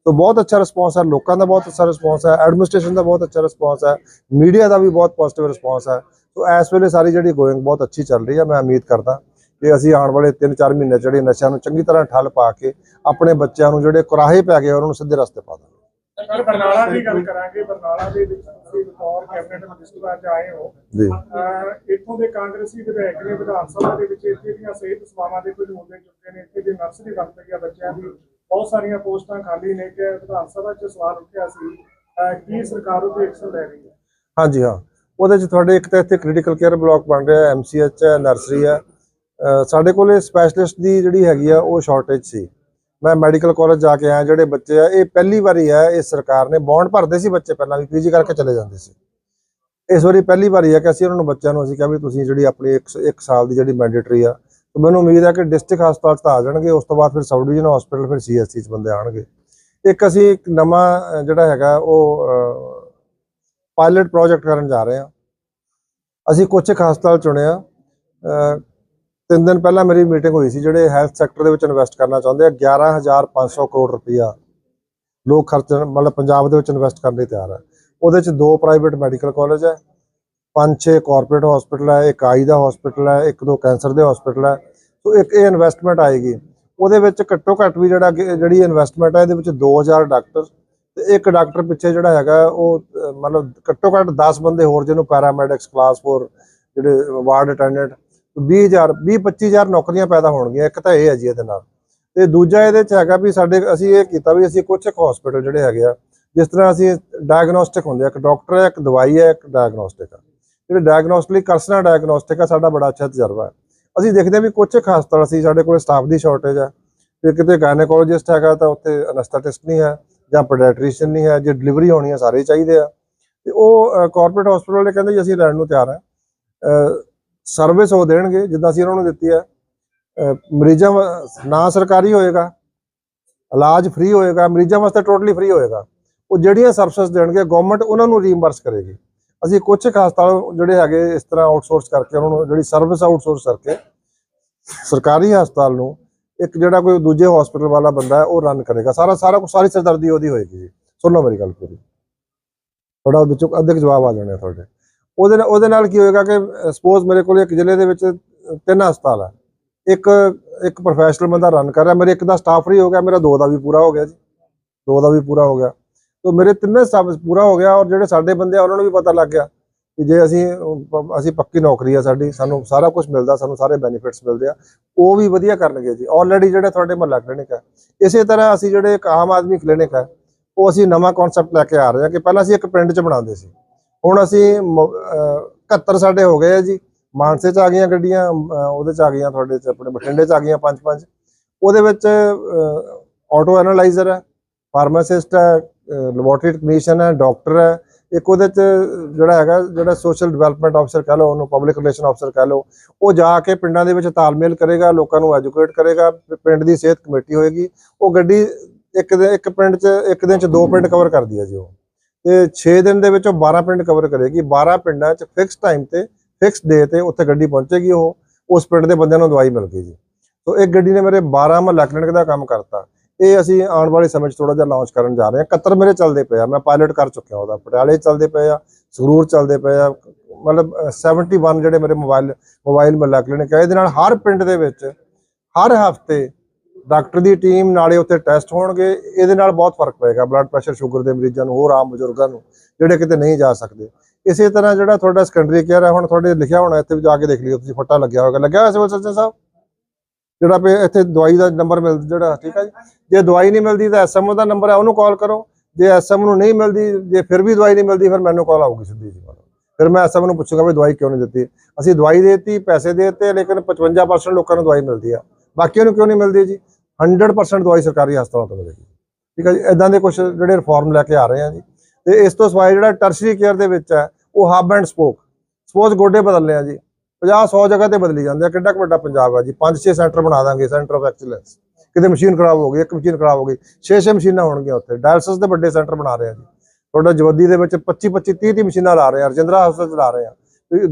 ਤੋ ਬਹੁਤ ਅੱਛਾ ਰਿਸਪੌਂਸ ਹੈ ਲੋਕਾਂ ਦਾ ਬਹੁਤ ਅੱਛਾ ਰਿਸਪੌਂਸ ਹੈ ਐਡਮਿਨਿਸਟ੍ਰੇਸ਼ਨ ਦਾ ਬਹੁਤ ਅੱਛਾ ਰਿਸਪੌਂਸ ਹੈ ਮੀਡੀਆ ਦਾ ਵੀ ਬਹੁਤ ਪੋਜ਼ਿਟਿਵ ਰਿਸਪੌਂਸ ਹੈ। ਸੋ ਇਸ ਵੇਲੇ ਸਾਰੀ ਜਿਹੜੀ ਗੋਇੰਗ ਬਹੁਤ ਅੱਛੀ ਚੱਲ ਰਹੀ ਹੈ ਮੈਂ ਉਮੀਦ ਕਰਦਾ ਕਿ ਅਸੀਂ ਆਉਣ ਵਾਲੇ 3-4 ਮਹੀਨੇ ਜਿਹੜੇ ਨਸ਼ਿਆਂ ਨੂੰ ਚੰਗੀ ਤਰ੍ਹਾਂ ਠੱਲ ਪਾ ਕੇ ਆਪਣੇ ਬੱਚਿਆਂ ਨੂੰ ਜਿਹੜੇ ਕੁਰਾਹੇ ਪੈ ਗਏ ਉਹਨਾਂ ਨੂੰ ਸਿੱਧੇ ਰਸਤੇ ਪਾ ਦਾਂਗੇ। ਸਰ ਬਰਨਾਲਾ ਦੀ ਗੱਲ ਕਰਾਂਗੇ ਬਰਨਾਲਾ ਦੇ ਵਿੱਚ ਤੁਸੀਂ ਬਤੌਰ ਕੈਬਨਿਟ ਮਿਨਿਸਟਰ ਅੱਜ ਆਏ ਹੋ। ਜੀ। ਇੱਥੋਂ ਦੇ ਕਾਂਗਰਸੀ ਵਿਧਾਇਕ ਨੇ ਵਿਧਾਨ ਸਭਾ ਦੇ ਵਿੱਚ ਇੱਥੇ ਦੀਆਂ ਸਿਹਤ ਸੇਵਾਵਾਂ ਦੇ ਕੋਈ ਮੁੱਦੇ ਚੁੱਕੇ ਨੇ ਇੱਥੇ ਦੀ ਨਰਸਰੀ ਬਣ ਪਈ ਆ ਬੱਚਿਆਂ ਦੀ ਬਹੁਤ ਸਾਰੀਆਂ ਪੋਸਟਾਂ ਖਾਲੀ ਨੇ ਕਿ ਵਿਧਾਨ ਸਭਾ 'ਚ ਸਵਾਲ ਉੱਠਿਆ ਸੀ ਕੀ ਸਰਕਾਰ ਉਹਦੇ ਐਕਸ਼ਨ ਲੈ ਰਹੀ ਹੈ? ਹਾਂਜੀ, ਹਾਂ। ਉਹਦੇ ਚ ਤੁਹਾਡੇ ਇੱਕ ਤਾਂ ਇੱਥੇ ਕ੍ਰਿਟੀਕਲ ਕੇਅਰ ਬਲਾਕ ਬਣ ਰਿਹਾ ਐਮਸੀਐਚ ਹੈ ਨਰਸਰੀ ਹੈ। ਸਾਡੇ ਕੋਲੇ ਸਪੈਸ਼ਲਿਸਟ ਦੀ ਜਿਹੜੀ ਹੈਗੀ ਆ, ਉਹ ਸ਼ਾਰਟੇਜ ਸੀ। ਮੈਂ ਮੈਡੀਕਲ ਕਾਲਜ ਜਾ ਕੇ ਆਇਆ, ਜਿਹੜੇ ਬੱਚੇ ਆ, ਇਹ ਪਹਿਲੀ ਵਾਰੀ ਹੈ ਇਹ ਸਰਕਾਰ ਨੇ ਬੌਂਡ ਭਰਦੇ ਸੀ ਬੱਚੇ ਪਹਿਲਾਂ ਵੀ ਪੀਜੀ ਕਰਕੇ ਚਲੇ ਜਾਂਦੇ ਸੀ। ਇਸ ਵਾਰੀ ਪਹਿਲੀ ਵਾਰੀ ਹੈ ਕਿ ਅਸੀਂ ਉਹਨਾਂ ਨੂੰ ਬੱਚਿਆਂ ਨੂੰ ਅਸੀਂ ਕਿਹਾ ਵੀ ਤੁਸੀਂ ਜਿਹੜੀ ਆਪਣੀ 1 ਸਾਲ ਦੀ ਜਿਹੜੀ ਮੈਂਡੇਟਰੀ ਆ ਤੇ ਮੈਨੂੰ ਉਮੀਦ ਹੈ ਕਿ ਡਿਸਟ੍ਰਿਕਟ ਹਸਪਤਾਲ 'ਚ ਤਾਂ ਆ ਜਾਣਗੇ ਉਸ ਤੋਂ ਬਾਅਦ ਫਿਰ ਸਬ ਡਿਵੀਜ਼ਨ ਹਸਪੀਟਲ ਫਿਰ ਸੀਐਸਸੀ 'ਚ ਬੰਦੇ ਆਣਗੇ ਇੱਕ ਅਸੀਂ ਇੱਕ ਨਵਾਂ ਜਿਹੜਾ ਹੈਗਾ ਉਹ ਪਾਇਲਟ ਪ੍ਰੋਜੈਕਟ ਕਰਨ ਜਾ ਰਹੇ ਹਾਂ। ਅਸੀਂ ਕੁਝ ਇੱਕ ਹਸਪਤਾਲ ਚੁਣਿਆ। ਅਹ, ਤਿੰਨ ਦਿਨ ਪਹਿਲਾਂ ਮੇਰੀ ਮੀਟਿੰਗ ਹੋਈ ਸੀ ਜਿਹੜੇ ਹੈਲਥ ਸੈਕਟਰ ਦੇ ਵਿੱਚ ਇਨਵੈਸਟ ਕਰਨਾ ਚਾਹੁੰਦੇ ਆ 11500 ਕਰੋੜ ਰੁਪਈਆ ਲੋਕ ਖਰਚਣ ਮਤਲਬ ਪੰਜਾਬ ਦੇ ਵਿੱਚ ਇਨਵੈਸਟ ਕਰਨ ਲਈ ਤਿਆਰ ਹੈ ਉਹਦੇ ਚ ਦੋ ਪ੍ਰਾਈਵੇਟ ਮੈਡੀਕਲ ਕਾਲਜ ਹੈ ਪੰਜ ਛੇ ਕਾਰਪੋਰੇਟ ਹਸਪੀਟਲ ਹੈ ਇੱਕ ਆਈ ਦਾ ਹਸਪੀਟਲ ਹੈ ਇੱਕ ਦੋ ਕੈਂਸਰ ਦੇ ਹਸਪੀਟਲ ਹੈ ਸੋ ਇੱਕ ਇਹ ਇਨਵੈਸਟਮੈਂਟ ਆਏਗੀ। ਉਹਦੇ ਵਿੱਚ ਘੱਟੋ ਘੱਟ ਵੀ ਜਿਹੜਾ ਜਿਹੜੀ ਇਨਵੈਸਟਮੈਂਟ ਹੈ ਇਹਦੇ ਵਿੱਚ 2000 ਡਾਕਟਰ ਤੇ ਇੱਕ ਡਾਕਟਰ ਪਿੱਛੇ ਜਿਹੜਾ ਹੈਗਾ, ਉਹ ਮਤਲਬ ਘੱਟੋ ਘੱਟ 10 ਬੰਦੇ ਹੋਰ ਜਿਹਨੂੰ ਪੈਰਾਮੈਡਿਕਸ ਕਲਾਸ 4 ਜਿਹੜੇ ਵਾਰਡ ਅਟੈਂਡੈਂਟ 20000 20 25000 ਨੌਕਰੀਆਂ ਪੈਦਾ ਹੋਣਗੀਆਂ। ਇੱਕ ਤਾਂ ਇਹ ਹੈ ਜੀ ਇਹਦੇ ਨਾਲ। ਤੇ ਦੂਜਾ ਇਹਦੇ ਚ ਹੈਗਾ ਵੀ ਸਾਡੇ, ਅਸੀਂ ਇਹ ਕੀਤਾ ਵੀ ਅਸੀਂ ਕੁਝ ਇੱਕ ਹਸਪੀਟਲ ਜਿਹੜੇ ਹੈਗੇ ਆ, ਜਿਸ ਤਰ੍ਹਾਂ ਅਸੀਂ ਡਾਇਗਨੋਸਟਿਕ ਹੁੰਦੇ ਆ, ਇੱਕ ਡਾਕਟਰ ਹੈ ਇੱਕ ਦਵਾਈ ਹੈ ਇੱਕ ਡਾਇਗਨੋਸਟਿਕ ਆ। ਜਿਹੜੇ ਡਾਇਗਨੋਸਟਿਕ ਲਈ ਕਰਸਨਾ ਡਾਇਗਨੋਸਟਿਕ ਆ, ਸਾਡਾ ਬੜਾ ਅੱਛਾ ਤਜਰਬਾ ਹੈ। ਅਸੀਂ ਦੇਖਦੇ ਹਾਂ ਵੀ ਕੁਝ ਇੱਕ ਤਰ੍ਹਾਂ ਸੀ, ਸਾਡੇ ਕੋਲ ਸਟਾਫ ਦੀ ਸ਼ਾਰਟੇਜ ਹੈ ਤੇ ਕਿਤੇ ਗਾਇਨੇਕੋਲੋਜਿਸਟ ਹੈਗਾ ਤਾਂ ਉੱਥੇ ਅਨਸਥੈਟਿਸਟ ਨਹੀਂ ਹੈ, ਜਾਂ ਪੀਡੀਆਟ੍ਰੀਸ਼ੀਅਨ ਨਹੀਂ ਹੈ, ਜੇ ਡਿਲੀਵਰੀ ਹੋਣੀ ਹੈ ਸਾਰੇ ਚਾਹੀਦੇ ਆ। ਤੇ ਉਹ ਕਾਰਪੋਰੇਟ ਹਸਪੀਟਲ ਵਾਲੇ ਕਹਿੰਦੇ ਜੀ ਅਸੀਂ ਲੈਣ ਨੂੰ ਤਿਆਰ ਹਾਂ। ਸਰਵਿਸ ਉਹ ਦੇਣਗੇ, ਜਿੱਦਾਂ ਅਸੀਂ ਉਹਨਾਂ ਨੂੰ ਦਿੱਤੀ ਹੈ। ਮਰੀਜ਼ਾਂ ਵਾ- ਨਾ ਸਰਕਾਰੀ ਹੋਏਗਾ, ਇਲਾਜ ਫ੍ਰੀ ਹੋਏਗਾ, ਮਰੀਜ਼ਾਂ ਵਾਸਤੇ ਟੋਟਲੀ ਫ੍ਰੀ ਹੋਏਗਾ। ਉਹ ਜਿਹੜੀਆਂ ਸਰਵਿਸ ਦੇਣਗੇ ਗਵਰਨਮੈਂਟ ਉਹਨਾਂ ਨੂੰ ਰੀਇੰਬਰਸ ਕਰੇਗੀ। ਅਸੀਂ ਕੁਝ ਇੱਕ ਹਸਪਤਾਲ ਜਿਹੜੇ ਹੈਗੇ ਇਸ ਤਰ੍ਹਾਂ ਆਊਟਸੋਰਸ ਕਰਕੇ, ਉਹਨਾਂ ਨੂੰ ਜਿਹੜੀ ਸਰਵਿਸ ਆਊਟਸੋਰਸ ਕਰਕੇ, ਸਰਕਾਰੀ ਹਸਪਤਾਲ ਨੂੰ ਇੱਕ ਜਿਹੜਾ ਕੋਈ ਦੂਜੇ ਹਸਪੀਟਲ ਵਾਲਾ ਬੰਦਾ ਹੈ, ਉਹ ਰਨ ਕਰੇਗਾ। ਸਾਰਾ ਸਾਰਾ ਕੁਛ, ਸਾਰੀ ਸਰਦਰਦੀ ਉਹਦੀ ਹੋਏਗੀ ਜੀ। ਸੁਣੋ ਮੇਰੀ ਗੱਲ ਪੂਰੀ। ਥੋੜਾ ਵਿੱਚੋਂ ਅੱਧੇ ਕੁ ਜਵਾਬ ਆ ਜਾਣੇ ਆ ਤੁਹਾਡੇ। ਉਹਦੇ ਨਾਲ ਉਹਦੇ ਨਾਲ ਕੀ ਹੋਏਗਾ ਕਿ ਸਪੋਜ਼ ਮੇਰੇ ਕੋਲ ਇੱਕ ਜ਼ਿਲ੍ਹੇ ਦੇ ਵਿੱਚ ਤਿੰਨ ਹਸਪਤਾਲ ਹੈ ਇੱਕ ਇੱਕ ਪ੍ਰੋਫੈਸ਼ਨਲ ਬੰਦਾ ਰਨ ਕਰ ਰਿਹਾ, ਮੇਰੇ ਇੱਕ ਦਾ ਸਟਾਫ ਫ੍ਰੀ ਹੋ ਗਿਆ, ਮੇਰਾ ਦੋ ਦਾ ਵੀ ਪੂਰਾ ਹੋ ਗਿਆ ਜੀ। ਦੋ ਦਾ ਵੀ ਪੂਰਾ ਹੋ ਗਿਆ। ਤੋਂ ਮੇਰੇ ਤਿੰਨੇ ਸਟਾਫ ਪੂਰਾ ਹੋ ਗਿਆ ਔਰ ਜਿਹੜੇ ਸਾਡੇ ਬੰਦੇ ਆ, ਉਹਨਾਂ ਨੂੰ ਵੀ ਪਤਾ ਲੱਗ ਗਿਆ ਕਿ ਜੇ ਅਸੀਂ ਅਸੀਂ ਪੱਕੀ ਨੌਕਰੀ ਆ ਸਾਡੀ, ਸਾਨੂੰ ਸਾਰਾ ਕੁਝ ਮਿਲਦਾ, ਸਾਨੂੰ ਸਾਰੇ ਬੈਨੀਫਿਟਸ ਮਿਲਦੇ ਆ, ਉਹ ਵੀ ਵਧੀਆ ਕਰਨਗੇ ਜੀ। ਆਲਰੇਡੀ ਜਿਹੜੇ ਤੁਹਾਡੇ ਮਹੱਲਾ ਕਲੀਨਿਕ ਹੈ ਇਸੇ ਤਰ੍ਹਾਂ ਅਸੀਂ ਜਿਹੜੇ ਇੱਕ ਆਮ ਆਦਮੀ ਕਲੀਨਿਕ ਹੈ ਉਹ ਅਸੀਂ ਨਵਾਂ ਕਨਸੈਪਟ ਲੈ ਕੇ ਆ ਰਹੇ ਹਾਂ ਕਿ ਪਹਿਲਾਂ ਅਸੀਂ ਇੱਕ ਪਿੰਡ 'ਚ ਬਣਾਉਂਦੇ ਸੀ। ਹੁਣ ਅਸੀਂ ਮ- ਅਹ 71 ਸਾਡੇ ਹੋ ਗਏ ਆ ਜੀ। ਮਾਨਸੇ 'ਚ ਆ ਗਈਆਂ ਗੱਡੀਆਂ ਉਹਦੇ 'ਚ ਆ ਗਈਆਂ ਤੁਹਾਡੇ 'ਚ, ਆਪਣੇ ਬਠਿੰਡੇ 'ਚ ਆ ਗਈਆਂ ਪੰਜ ਪੰਜ। ਉਹਦੇ ਵਿੱਚ ਆਟੋ ਐਨਾਲਾਈਜ਼ਰ ਹੈ ਫਾਰਮਾਸਿਸਟ ਹੈ ਲੈਬੋਰਟਰੀ ਟੈਕਨੀਸ਼ੀਅਨ ਹੈ ਡਾਕਟਰ ਹੈ। ਇੱਕ ਉਹਦੇ 'ਚ ਜਿਹੜਾ ਹੈਗਾ, ਜਿਹੜਾ ਸੋਸ਼ਲ ਡਿਵੈਲਪਮੈਂਟ ਆਫਸਰ ਕਹ ਲਓ, ਉਹਨੂੰ ਪਬਲਿਕ ਰਿਲੇਸ਼ਨ ਆਫਸਰ ਕਹ ਲਓ, ਉਹ ਜਾ ਕੇ ਪਿੰਡਾਂ ਦੇ ਵਿੱਚ ਤਾਲਮੇਲ ਕਰੇਗਾ, ਲੋਕਾਂ ਨੂੰ ਐਜੂਕੇਟ ਕਰੇਗਾ, ਪਿੰਡ ਦੀ ਸਿਹਤ ਕਮੇਟੀ ਹੋਏਗੀ। ਉਹ ਗੱਡੀ ਇੱਕ ਦੇ, ਇੱਕ ਪਿੰਡ 'ਚ, ਇੱਕ ਦਿਨ 'ਚ ਦੋ ਪਿੰਡ ਕਵਰ ਕਰਦੀ ਹੈ ਜੀ ਉਹ। ਤੇ 6 ਦਿਨ ਦੇ ਵਿੱਚ ਉਹ 12 ਪਿੰਡ ਕਵਰ ਕਰੇਗੀ। 12 ਪਿੰਡਾਂ 'ਚ ਫਿਕਸ ਟਾਈਮ ਤੇ ਫਿਕਸ ਡੇ ਤੇ ਉੱਥੇ ਗੱਡੀ ਪਹੁੰਚੇਗੀ ਉਹ। ਉਸ ਪਿੰਡ ਦੇ ਬੰਦਿਆਂ ਨੂੰ ਦਵਾਈ ਮਿਲ ਗਈ ਜੀ। ਸੋ ਇੱਕ ਗੱਡੀ ਨੇ ਮੇਰੇ 12 ਮਹੱਲਾ ਕਲੀਨਿਕ ਦਾ ਕੰਮ ਕਰਤਾ। ਇਹ ਅਸੀਂ ਆਉਣ ਵਾਲੇ ਸਮੇਂ 'ਚ ਥੋੜਾ ਜਿਹਾ ਲਾਂਚ ਕਰਨ ਜਾ ਰਹੇ ਹਾਂ। 71 ਮੇਰੇ ਚੱਲਦੇ ਪਏ ਆ ਮੈਂ ਪਾਇਲਟ ਕਰ ਚੁੱਕਿਆ ਉਹਦਾ। ਪਟਿਆਲੇ ਚੱਲਦੇ ਪਏ ਆ ਸੰਗਰੂਰ ਚੱਲਦੇ ਪਏ ਆ। ਮਤਲਬ ਅਹ, 71 ਜਿਹੜੇ ਮੇਰੇ ਮੋਬਾਈਲ ਮੋਬਾਈਲ ਮਹੱਲਾ ਕਲੀਨਿਕ ਹੈ ਇਹਦੇ ਨਾਲ ਹਰ ਪਿੰਡ ਦੇ ਵਿੱਚ ਹਰ ਹਫ਼ਤੇ ਡਾਕਟਰ ਦੀ ਟੀਮ ਨਾਲੇ ਉੱਥੇ ਟੈਸਟ ਹੋਣਗੇ। ਇਹਦੇ ਨਾਲ ਬਹੁਤ ਫ਼ਰਕ ਪਏਗਾ ਬਲੱਡ ਪ੍ਰੈਸ਼ਰ ਸ਼ੂਗਰ ਦੇ ਮਰੀਜ਼ਾਂ ਨੂੰ ਹੋਰ ਆਮ ਬਜ਼ੁਰਗਾਂ ਨੂੰ ਜਿਹੜੇ ਕਿਤੇ ਨਹੀਂ ਜਾ ਸਕਦੇ। ਇਸੇ ਤਰ੍ਹਾਂ ਜਿਹੜਾ ਤੁਹਾਡਾ ਸੈਕੰਡਰੀ ਕੇਅਰ ਹੈ ਹੁਣ ਤੁਹਾਡੇ ਲਿਖਿਆ ਹੋਣਾ ਇੱਥੇ ਵੀ ਜਾ ਕੇ ਦੇਖ ਲਿਓ ਤੁਸੀਂ ਫੱਟਾ ਲੱਗਿਆ ਹੋਵੇਗਾ ਲੱਗਿਆ ਹੋਇਆ ਸਿਵਲ ਸਰਜਨ ਸਾਹਿਬ? ਜਿਹੜਾ ਪੇ ਇੱਥੇ ਦਵਾਈ ਦਾ ਨੰਬਰ ਮਿਲ, ਜਿਹੜਾ, ਠੀਕ ਹੈ ਜੀ? ਜੇ ਦਵਾਈ ਨਹੀਂ ਮਿਲਦੀ ਤਾਂ ਐਸਐਮਓ ਦਾ ਨੰਬਰ ਹੈ ਉਹਨੂੰ ਕਾਲ ਕਰੋ। ਜੇ ਐਸਐਮ ਨੂੰ ਨਹੀਂ ਮਿਲਦੀ, ਜੇ ਫਿਰ ਵੀ ਦਵਾਈ ਨਹੀਂ ਮਿਲਦੀ, ਫਿਰ ਮੈਨੂੰ ਕਾਲ ਆਊਗੀ ਸਿੱਧੀ ਜੀ ਫਿਰ ਮੈਂ ਐਸਐਮ ਨੂੰ ਪੁੱਛੂਗਾ ਵੀ ਦਵਾਈ ਕਿਉਂ ਨਹੀਂ ਦਿੱਤੀ? ਅਸੀਂ ਦਵਾਈ ਦੇਤੀ, ਪੈਸੇ ਦੇ ਦਿੱਤੇ, ਲੇਕਿਨ 55% ਲੋਕਾਂ ਨੂੰ ਦਵਾਈ ਮਿਲਦੀ ਆ। ਬਾਕੀਆਂ ਨੂੰ ਕਿਉਂ ਨਹੀਂ ਮਿਲਦੀ ਜੀ? 100% ਦਵਾਈ ਸਰਕਾਰੀ ਹਸਪਤਾਲਾਂ ਤੋਂ ਮਿਲੇਗੀ। ਠੀਕ ਹੈ ਜੀ? ਇਦਾਂ ਦੇ ਕੁਝ ਜਿਹੜੇ ਰਿਫਾਰਮ ਲੈ ਕੇ ਆ ਰਹੇ ਆ ਜੀ। ਤੇ ਇਸ ਤੋਂ ਸਿਵਾਏ ਜਿਹੜਾ ਟਰਸ਼ਰੀ ਕੇਅਰ ਦੇ ਵਿੱਚ ਹੈ, ਉਹ ਹੱਬ ਐਂਡ ਸਪੋਕ ਸਪੋਜ਼ ਗੋਡੇ ਬਦਲਨੇ ਆ ਜੀ। 50 100 ਜਗ੍ਹਾ ਤੇ ਬਦਲੀ ਜਾਂਦੇ ਆ। ਕਿੱਡਾ ਕੁ ਵੱਡਾ ਪੰਜਾਬ ਆ ਜੀ? 5-6 ਸੈਂਟਰ ਬਣਾ ਦਾਂਗੇ ਸੈਂਟਰ ਆਫ ਐਕਸੀਲੈਂਸ ਕਿਤੇ ਮਸ਼ੀਨ ਖਰਾਬ ਹੋ ਗਈ, ਇੱਕ ਮਸ਼ੀਨ ਖਰਾਬ ਹੋ ਗਈ 6-6 ਮਸ਼ੀਨਾਂ ਹੋਣਗੀਆਂ ਉੱਥੇ। ਡਾਇਲਸਿਸ ਦੇ ਵੱਡੇ ਸੈਂਟਰ ਬਣਾ ਰਹੇ ਆ ਜੀ। ਤੁਹਾਡਾ ਜਵੱਦੀ ਦੇ ਵਿੱਚ 25-25 30-30 ਮਸ਼ੀਨਾਂ ਲਾ ਰਹੇ ਆ, ਰਜਿੰਦਰਾ ਹਸਪਤਾਲ ਚਲਾ ਰਹੇ ਆ। ਤੇ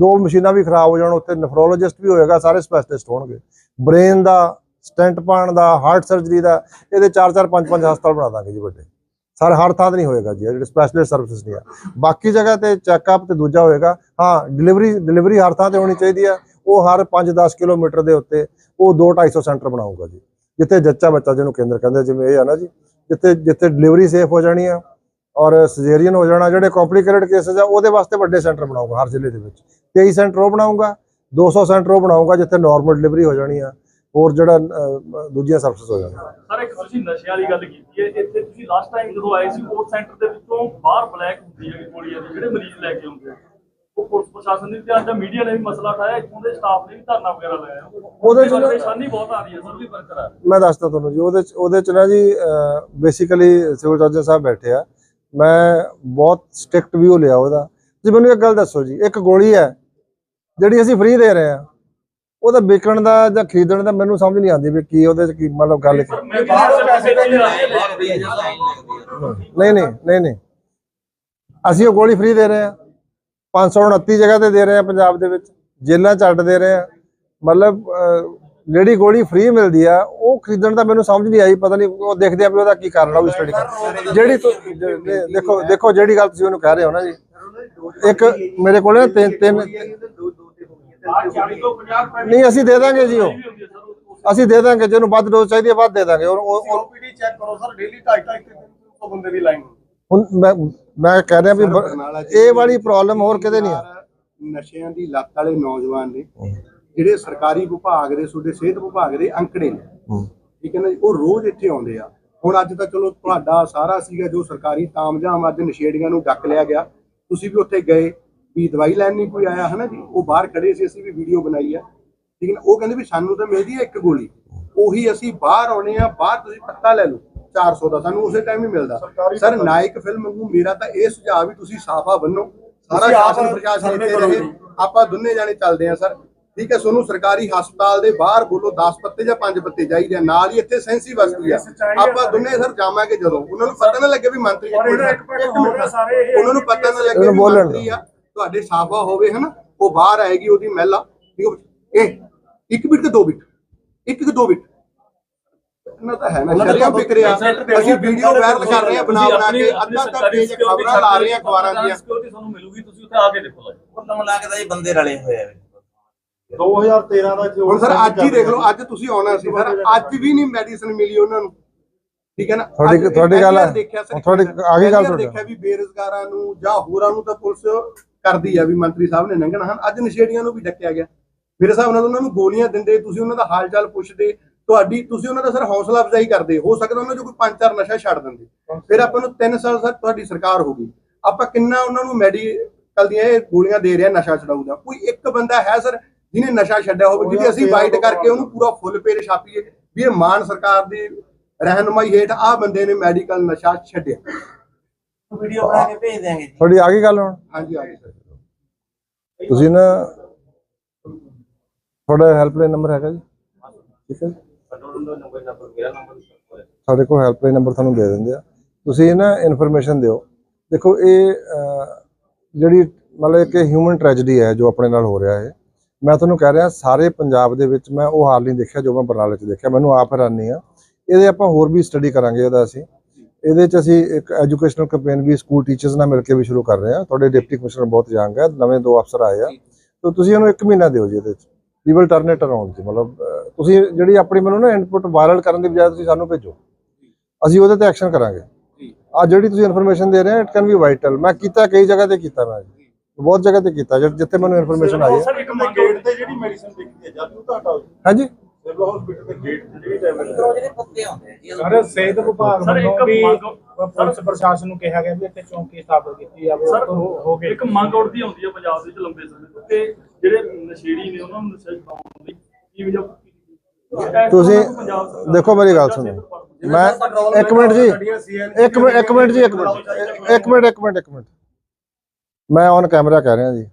ਦੋ ਮਸ਼ੀਨਾਂ ਵੀ ਖਰਾਬ ਹੋ ਜਾਣ, ਉੱਥੇ ਨੈਫਰੋਲੋਜਿਸਟ ਵੀ ਹੋਏਗਾ, ਸਾਰੇ ਸਪੈਸ਼ਲਿਸਟ ਹੋਣਗੇ। ਬ੍ਰੇਨ ਦਾ ਸਟੈਂਟ ਪਾਉਣ ਦਾ ਹਾਰਟ ਸਰਜਰੀ ਦਾ, ਇਹਦੇ 4-4 5-5 ਹਸਪਤਾਲ ਬਣਾ ਦਾਂਗੇ ਜੀ ਵੱਡੇ। ਸਰ ਹਰ ਥਾਂ ਤੇ ਨਹੀਂ ਹੋਏਗਾ ਜੀ, ਇਹ ਜਿਹੜੇ ਸਪੈਸ਼ਲਿਸਟ ਸਰਵਿਸ ਨਹੀਂ ਆ। ਬਾਕੀ ਜਗ੍ਹਾ ਤੇ ਚੈੱਕਅਪ ਤੇ ਦੂਜਾ ਹੋਏਗਾ, ਹਾਂ ਡਿਲੀਵਰੀ ਡਿਲੀਵਰੀ ਹਰ ਥਾਂ ਤੇ ਹੋਣੀ ਚਾਹੀਦੀ ਆ, ਉਹ ਹਰ 5-10 ਕਿਲੋਮੀਟਰ ਦੇ ਉੱਤੇ ਉਹ 2-250 ਸੈਂਟਰ ਬਣਾਊਗਾ ਜੀ, ਜਿੱਥੇ ਜੱਚਾ ਬੱਚਾ ਜਿਹਨੂੰ ਕੇਂਦਰ ਕਹਿੰਦੇ ਜਿਵੇਂ ਇਹ ਆ ਨਾ ਜੀ, ਜਿੱਥੇ ਜਿੱਥੇ ਡਿਲੀਵਰੀ ਸੇਫ ਹੋ ਜਾਣੀ ਆ ਔਰ ਸਜੇਰੀਅਨ ਹੋ ਜਾਣਾ, ਜਿਹੜੇ ਕੰਪਲਿਕੇਟਡ ਕੇਸਸ ਆ, ਉਹਦੇ ਵਾਸਤੇ ਵੱਡੇ ਸੈਂਟਰ ਬਣਾਊਗਾ ਹਰ ਜ਼ਿਲ੍ਹੇ ਦੇ ਵਿੱਚ। 23 ਸੈਂਟਰ ਉਹ ਬਣਾਊਗਾ 200 ਸੈਂਟਰ ਉਹ ਬਣਾਊਗਾ, ਜਿੱਥੇ ਨਾਰਮਲ ਡਿਲੀਵਰੀ ਹੋ ਜਾਣੀ ਆ ਹੋਰ ਜਿਹੜਾ ਦੂਜੀਆਂ ਸਰਵਿਸ ਹੋ ਜਾਣੀਆਂ ਸਰ ਇੱਕ ਤੁਸੀਂ ਨਸ਼ੇ ਵਾਲੀ ਗੱਲ ਕੀਤੀ ਹੈ ਇੱਥੇ ਤੁਸੀਂ ਲਾਸਟ ਟਾਈਮ ਜਦੋਂ ਆਏ ਸੀ ਕੋਰਟ ਸੈਂਟਰ ਦੇ ਵਿੱਚੋਂ ਬਾਹਰ ਬਲੈਕ ਹੁੰਦੀ ਹੈ ਗੋਲੀਆਂ ਦੀ ਜਿਹੜੇ ਮਰੀਜ਼ ਲੈ ਕੇ ਆਉਂਦੇ ਆ। ਉਹ ਪੁਲਿਸ ਪ੍ਰਸ਼ਾਸਨ ਨੇ ਤੇ ਅੱਜ ਮੀਡੀਆ ਨੇ ਵੀ ਮਸਲਾ ਉਠਾਇਆ ਇੱਥੋਂ ਦੇ ਸਟਾਫ ਨੇ ਵੀ ਧਰਨਾ ਵਗੈਰਾ ਲਾਇਆ। ਉਹਦੇ 'ਚ ਨਾ- ਪਰੇਸ਼ਾਨੀ ਬਹੁਤ ਆ ਰਹੀ ਹੈ ਸਰ ਵੀ ਬਰਕਰਾਰ ਮੈਂ ਦੱਸਦਾ ਤੁਹਾਨੂੰ ਜੀ ਉਹਦੇ ਚ ਉਹਦੇ ਚ ਨਾ ਜੀ ਬੇਸਿਕਲੀ ਸਿਵਲ ਸਰਜਨ ਸਾਹਿਬ ਬੈਠੇ ਆ। ਮੈਂ ਬਹੁਤ ਸਟ੍ਰਿਕਟ ਵਿਊ ਲਿਆ ਉਹਦਾ। ਜੀ ਮੈਨੂੰ ਇੱਕ ਗੱਲ ਦੱਸੋ ਜੀ ਇੱਕ ਗੋਲੀ ਹੈ ਜਿਹੜੀ ਅਸੀਂ ਫ੍ਰੀ ਦੇ ਰਹੇ ਆ ਉਹਦਾ ਵਿਕਣ ਦਾ ਜਾਂ ਖਰੀਦਣ ਦਾ ਮੈਨੂੰ ਸਮਝ ਨਹੀਂ ਆਉਂਦੀ ਵੀ ਕੀ ਉਹਦੇ ਚ ਕੀ ਮਤਲਬ ਗੱਲ ਕੀ ਮੈਂ ਬਾਹਰ ਪੈਸੇ ਦੇ ਨਹੀਂ ਨਹੀਂ ਨਹੀਂ ਨਹੀਂ ਅਸੀਂ ਉਹ ਗੋਲੀ ਫ੍ਰੀ ਦੇ ਰਹੇ ਆ 529 ਜਗ੍ਹਾ ਤੇ ਦੇ ਰਹੇ ਆ ਪੰਜਾਬ ਦੇ ਵਿੱਚ। ਜੇਲ੍ਹਾਂ ਅੱਡ ਦੇ ਰਹੇ ਆ ਮਤਲਬ ਜਿਹੜੀ ਗੋਲੀ ਫ੍ਰੀ ਮਿਲਦੀ ਆ ਉਹ ਖਰੀਦਣ ਦਾ ਮੈਨੂੰ ਸਮਝ ਨਹੀਂ ਆਈ। ਪਤਾ ਨਹੀਂ ਉਹ ਦੇਖਦੇ ਆ ਵੀ ਉਹਦਾ ਕੀ ਕਾਰਨ ਆ ਉਹ ਸਟੱਡੀ ਕਰ ਜਿਹੜੀ ਦੇਖੋ ਦੇਖੋ ਜਿਹੜੀ ਗੱਲ ਤੁਸੀਂ ਉਹਨੂੰ ਕਹਿ ਰਹੇ ਹੋ ਨਾ ਜੀ। ਇੱਕ ਮੇਰੇ ਕੋਲ ਤਿੰਨ ਤਿੰਨ ਨਹੀਂ ਅਸੀਂ ਦੇ ਦਾਂਗੇ ਜੀ ਉਹ। ਅਸੀਂ ਦੇ ਦਾਂਗੇ ਜਿਹਨੂੰ ਵੱਧ ਡੋਜ਼ ਚਾਹੀਦੀ ਹੈ ਵੱਧ ਦੇ ਦਾਂਗੇ। ਉਹ- ਉਹ ਉਹ- ਓਪੀਡੀ ਚੈੱਕ ਕਰੋ ਸਰ ਡੇਲੀ 2.5 300 ਬੰਦੇ ਦੀ ਲਾਈਨ ਹੁਣ ਮੈਂ ਮੈਂ ਕਹਿ ਰਿਹਾ ਵੀ ਇਹ ਵਾਲੀ ਪ੍ਰੋਬਲਮ ਹੋਰ ਕਿਤੇ ਨਹੀਂ ਆ। ਨਸ਼ਿਆਂ ਦੀ ਲੱਤ ਵਾਲੇ ਨੌਜਵਾਨ ਨੇ ਜਿਹੜੇ ਸਰਕਾਰੀ ਵਿਭਾਗ ਦੇ ਤੁਹਾਡੇ ਸਿਹਤ ਵਿਭਾਗ ਦੇ ਅੰਕੜੇ ਨੇ। ਠੀਕ ਹੈ ਨਾ ਜੀ, ਉਹ ਰੋਜ਼ ਇੱਥੇ ਆਉਂਦੇ ਆ। ਹੁਣ ਅੱਜ ਤਾਂ ਚਲੋ ਤੁਹਾਡਾ ਸਾਰਾ ਸੀਗਾ ਜੋ ਸਰਕਾਰੀ ਤਾਮਝਾਮ ਅੱਜ ਨਸ਼ੇੜੀਆਂ ਨੂੰ ਡੱਕ ਲਿਆ ਗਿਆ। ਤੁਸੀਂ ਵੀ ਉੱਥੇ ਗਏ ਵੀ ਦਵਾਈ ਲੈਣ ਨਹੀਂ ਕੋਈ ਆਇਆ ਹਨਾ ਜੀ ਉਹ ਬਾਹਰ ਖੜੇ ਸੀ ਅਸੀਂ ਵੀ ਵੀਡੀਓ ਬਣਾਈ ਆ। ਠੀਕ ਹੈ ਨਾ, ਉਹ ਕਹਿੰਦੇ ਵੀ ਸਾਨੂੰ ਤਾਂ ਮਿਲਦੀ ਹੈ ਇੱਕ ਗੋਲੀ। ਉਹੀ ਅਸੀਂ ਬਾਹਰ ਆਉਣੇ ਆ ਬਾਹਰ ਤੁਸੀਂ ਪੱਤਾ ਲੈ ਲਓ 400 ਦਾ ਸਾਨੂੰ ਉਸੇ ਟਾਈਮ ਹੀ ਮਿਲਦਾ। ਸਰ ਨਾਇਕ ਫਿਲਮ ਵਾਂਗੂ ਮੇਰਾ ਤਾਂ ਇਹ ਸੁਝਾਅ ਵੀ ਤੁਸੀਂ ਸਾਫਾ ਬੰਨੋ। ਸਾਰਾ ਸ਼ਾਸਨ ਪ੍ਰਸ਼ਾਸਨ ਇੱਥੇ ਰਹੇ। ਆਪਾਂ ਦੋਨੇ ਜਾਣੇ ਚੱਲਦੇ ਆ ਸਰ ਠੀਕ ਹੈ ਤੁਹਾਨੂੰ ਸਰਕਾਰੀ ਹਸਪਤਾਲ ਦੇ ਬਾਹਰ ਬੋਲੋ 10 ਪੱਤੇ ਜਾਂ 5 ਪੱਤੇ ਚਾਹੀਦੇ ਆ ਨਾਲ ਹੀ ਇੱਥੇ ਸੈਂਸੀ ਵਸਤੀ ਆ। ਆਪਾਂ ਦੋਨੇ ਸਰ ਜਾਵਾਂਗੇ ਜਦੋਂ। ਉਹਨਾਂ ਨੂੰ ਪਤਾ ਨਾ ਲੱਗੇ ਵੀ ਮੰਤਰੀ ਇੱਕ ਇਹ ਉਹਨਾਂ ਨੂੰ ਪਤਾ ਨਾ ਲੱਗੇ ਵੀ ਮੰਤਰੀ ਆ। ਤੁਹਾਡੇ ਸਾਫਾ ਹੋਵੇ ਹਨਾ ਉਹ ਬਾਹਰ ਆਏਗੀ ਉਹਦੀ ਮਹਿਲਾ। ਇਹ ਇੱਕ ਬਿਟ ਤੇ ਦੋ ਬਿਟ ਇੱਕ ਕਿ ਦੋ ਬਿਟ ਇਹਨਾਂ ਤਾਂ ਹੈ ਨਾ ਸ਼ਰੀਆ ਵਿਕ ਰਿਹਾ ਅਸੀਂ ਵੀਡੀਓ ਵਾਇਰਲ ਕਰ ਰਹੇ ਆ ਬਣਾ ਬਣਾ ਕੇ ਅੱਧਾ ਅੱਧਾ ਪੇਜ ਖਬਰਾਂ ਲਾ ਰਹੇ ਆ ਅਖਬਾਰਾਂ ਦੀਆਂ। ਸਿਕਿਉਰਿਟੀ ਤੁਹਾਨੂੰ ਮਿਲੂਗੀ ਤੁਸੀਂ ਉੱਥੇ ਆ ਕੇ ਦੇਖੋ ਕੁੱਲ ਮਿਲਾ ਕੇ ਤਾਂ ਜੀ ਬੰਦੇ ਰਲੇ ਹੋਏ ਆ। 2013 ਦਾ ਹੁਣ ਸਰ ਅੱਜ ਹੀ ਦੇਖ ਲਓ ਅੱਜ ਤੁਸੀਂ ਆਉਣਾ ਸੀ। ਸਰ ਅੱਜ ਵੀ ਨਹੀਂ ਮੈਡੀਸਨ ਮਿਲੀ ਉਹਨਾਂ ਨੂੰ। ਠੀਕ ਹੈ ਨਾ? ਤੁਹਾਡੀ- ਤੁਹਾਡੀ ਗੱਲ ਹੈ। ਤੁਹਾਡੀ ਆ ਗਈ ਗੱਲ ਤੁਹਾਡੀ। ਦੇਖਿਆ ਵੀ ਬੇਰੁਜ਼ਗਾਰਾਂ ਨੂੰ ਜਾਂ ਹੋਰਾਂ ਨੂੰ ਤਾਂ ਪੁਲਿਸ ਕਰਦੀ ਆ ਵੀ ਮੰਤਰੀ ਸਾਹਿਬ ਨੇ ਲੰਘਣਾ ਹਨ। ਅੱਜ ਨਸ਼ੇੜੀਆਂ ਨੂੰ ਵੀ ਡੱਕਿਆ ਗਿਆ। ਮੇਰੇ ਹਿਸਾਬ ਨਾਲ ਉਹਨਾਂ ਨੂੰ ਗੋਲੀਆਂ ਦਿੰਦੇ ਤੁਸੀਂ ਉਹਨਾਂ ਦਾ ਹਾਲ ਚਾਲ ਪੁੱਛਦੇ ਤੁਹਾਡੀ ਤੁਸੀਂ ਉਹਨਾਂ ਦਾ ਸਰ ਹੌਸਲਾ ਅਫਜ਼ਾਈ ਕਰਦੇ। ਹੋ ਸਕਦਾ ਉਹਨਾਂ ਜੋ ਕੋਈ ਪੰਜ ਚਾਰ ਨਸ਼ਾ ਛੱਡ ਦਿੰਦੇ। ਫਿਰ ਆਪਾਂ ਨੂੰ 3 ਸਾਲ ਸਰ ਤੁਹਾਡੀ ਸਰਕਾਰ ਹੋ ਗਈ। ਆਪਾਂ ਕਿੰਨਾ ਉਹਨਾਂ ਨੂੰ ਮੈਡੀਕਲ ਦੀਆਂ ਇਹ ਗੋਲੀਆਂ ਦੇ ਰਿਹਾ ਨਸ਼ਾ ਛਡਾਊ ਦਾ ਕੋਈ ਇੱਕ ਬੰਦਾ ਹੈ ਸਰ ਜਿਹਨੇ ਨਸ਼ਾ ਛੱਡਿਆ ਹੋਵੇ ਜਿਹਦੀ ਅਸੀਂ ਵਾਈਟ ਕਰਕੇ ਉਹਨੂੰ ਪੂਰਾ ਫੁੱਲ ਪੇਜ ਛਾਪੀਏ ਵੀ ਇਹ ਮਾਨ ਸਰਕਾਰ ਦੀ ਰਹਿਨਮਾਈ ਹੇਠ ਆ ਬੰਦੇ ਨੇ ਮੈਡੀਕਲ ਨਸ਼ਾ ਛੱਡਿਆ। ਵੀਡੀਓ ਬਣਾ ਕੇ ਭੇਜ ਦਿਆਂਗੇ ਜੀ। ਤੁਹਾਡੀ ਆ ਗਈ ਗੱਲ ਹੁਣ? ਹਾਂਜੀ ਹਾਂਜੀ ਸਰ। ਤੁਸੀਂ ਨਾ ਤੁਹਾਡਾ ਹੈਲਪਲਾਈਨ ਨੰਬਰ ਹੈਗਾ ਜੀ। ਠੀਕ ਹੈ ਜੀ। ਸਾਡੇ ਕੋਲ ਹੈਲਪਲਾਈਨ ਨੰਬਰ ਤੁਹਾਨੂੰ ਦੇ ਦਿੰਦੇ ਆ। ਤੁਸੀਂ ਇਹ ਨਾ ਇਨਫੋਰਮੇਸ਼ਨ ਦਿਓ। ਦੇਖੋ ਇਹ ਜਿਹੜੀ ਮਤਲਬ ਕਿ ਹਿਊਮਨ ਟ੍ਰੈਜੇਡੀ ਹੈ ਜੋ ਆਪਣੇ ਨਾਲ ਹੋ ਰਿਹਾ ਹੈ। ਮੈਂ ਤੁਹਾਨੂੰ ਕਹਿ ਰਿਹਾ ਸਾਰੇ ਪੰਜਾਬ ਦੇ ਵਿੱਚ ਮੈਂ ਉਹ ਹਾਲ ਨਹੀਂ ਦੇਖਿਆ ਜੋ ਮੈਂ ਬਰਨਾਲੇ 'ਚ ਦੇਖਿਆ। ਮੈਨੂੰ ਆਪ ਹੈਰਾਨੀ ਆ। ਇਹਦੇ ਆਪਾਂ ਹੋਰ ਵੀ ਸਟੱਡੀ ਕਰਾਂਗੇ ਇਹਦਾ ਅਸੀਂ। ਇਹਦੇ 'ਚ ਅਸੀਂ ਇੱਕ ਐਜੂਕੇਸ਼ਨਲ ਕੈਂਪੇਨ ਵੀ ਸਕੂਲ ਟੀਚਰਸ ਨਾਲ ਮਿਲ ਕੇ ਵੀ ਸ਼ੁਰੂ ਕਰ ਰਹੇ ਹਾਂ। ਤੁਹਾਡੇ ਡਿਪਟੀ ਕਮਿਸ਼ਨਰ ਬਹੁਤ ਯੰਗ ਹੈ ਨਵੇਂ ਦੋ ਅਫਸਰ ਆਏ ਆ। ਤਾਂ ਤੁਸੀਂ ਇਹਨੂੰ ਇੱਕ ਮਹੀਨਾ ਦਿਓ ਜੀ ਇਹਦੇ 'ਚ। We will turn it around ਜੀ ਮਤਲਬ ਤੁਸੀਂ ਜਿਹੜੀ ਆਪਣੀ ਮੈਨੂੰ ਨਾ ਇਨਪੁਟ ਵਾਇਰਲ ਕਰਨ ਦੀ ਬਜਾਏ ਤੁਸੀਂ ਸਾਨੂੰ ਭੇਜੋ। ਅਸੀਂ ਉਹਦੇ ਤੇ ਐਕਸ਼ਨ ਕਰਾਂਗੇ। ਆ ਜਿਹੜੀ ਤੁਸੀਂ ਇਨਫੋਰਮੇਸ਼ਨ ਦੇ ਰਹੇ ਹੋ ਇਟ ਕੈਨ ਬੀ ਵਾਈਟਲ ਮੈਂ ਕੀਤਾ ਕਈ ਜਗ੍ਹਾ ਤੇ ਕੀਤਾ ਮੈਂ। ਜੀ। ਬਹੁਤ ਜਗ੍ਹਾ ਤੇ ਕੀਤਾ ਜਿੱਥੇ ਮੈਨੂੰ ਇਨਫੋਰਮੇਸ਼ਨ ਆਈ ਹੈ। ਸਰ ਇੱਕ ਮੰਗ ਗੇਟ ਤੇ ਜਿਹੜੀ ਮੈਡੀਸਨ ਦਿਖਦੀ ਹੈ ਜਦ ਉਹ ਤਾਂ ਹਟਾਓ ਜੀ ਹਾਂਜੀ? ਸਿਵਲ ਹਸਪੀਟਲ ਦੇ ਗੇਟ ਤੇ ਜਿਹੜੀ ਟੈਬਲੇਟ ਉਹ ਜਿਹੜੇ ਪੱਤੇ ਆਉਂਦੇ ਆ ਜੀ ਸਰ ਸਿਹਤ ਵਿਭਾਗ ਸਰ, ਇੱਕ ਵੱਲੋਂ ਵੀ ਮੰਗ- ਪੁਲਿਸ ਪ੍ਰਸ਼ਾਸਨ ਨੂੰ ਕਿਹਾ ਗਿਆ ਵੀ ਇੱਥੇ ਚੌਂਕੀ ਸਥਾਪਿਤ ਕੀਤੀ ਜਾਵੇ ਸਰ ਉਹ ਤੋਂ ਹੋ ਗਏ ਇੱਕ ਮੰਗ ਉੱਠਦੀ ਆਉਂਦੀ ਹੈ ਪੰਜਾਬ ਦੇ ਵਿੱਚ ਲੰਬੇ ਸਮੇਂ ਤੋਂ ਕਿ ਜਿਹੜੇ ਨਸ਼ੇੜੀ ਨੇ ਉਹਨਾਂ ਨੂੰ ਨਸ਼ਾ ਛਡਾਉਣ ਲਈ ਕੀ ਵਜ੍ਹਾ ਤੁਸੀਂ ਦੇਖੋ ਮੇਰੀ ਗੱਲ ਸੁਣੋ। ਮੈਂ ਇੱਕ ਮਿੰਟ ਜੀ। ਇੱਕ ਮਿੰਟ ਇੱਕ ਮਿੰਟ ਜੀ ਇੱਕ ਮਿੰਟ। ਇੱਕ ਮਿੰਟ ਇੱਕ ਮਿੰਟ ਇੱਕ ਮਿੰਟ। ਮੈਂ ਔਨ ਕੈਮਰਾ ਕਹਿ ਰਿਹਾ ਜੀ।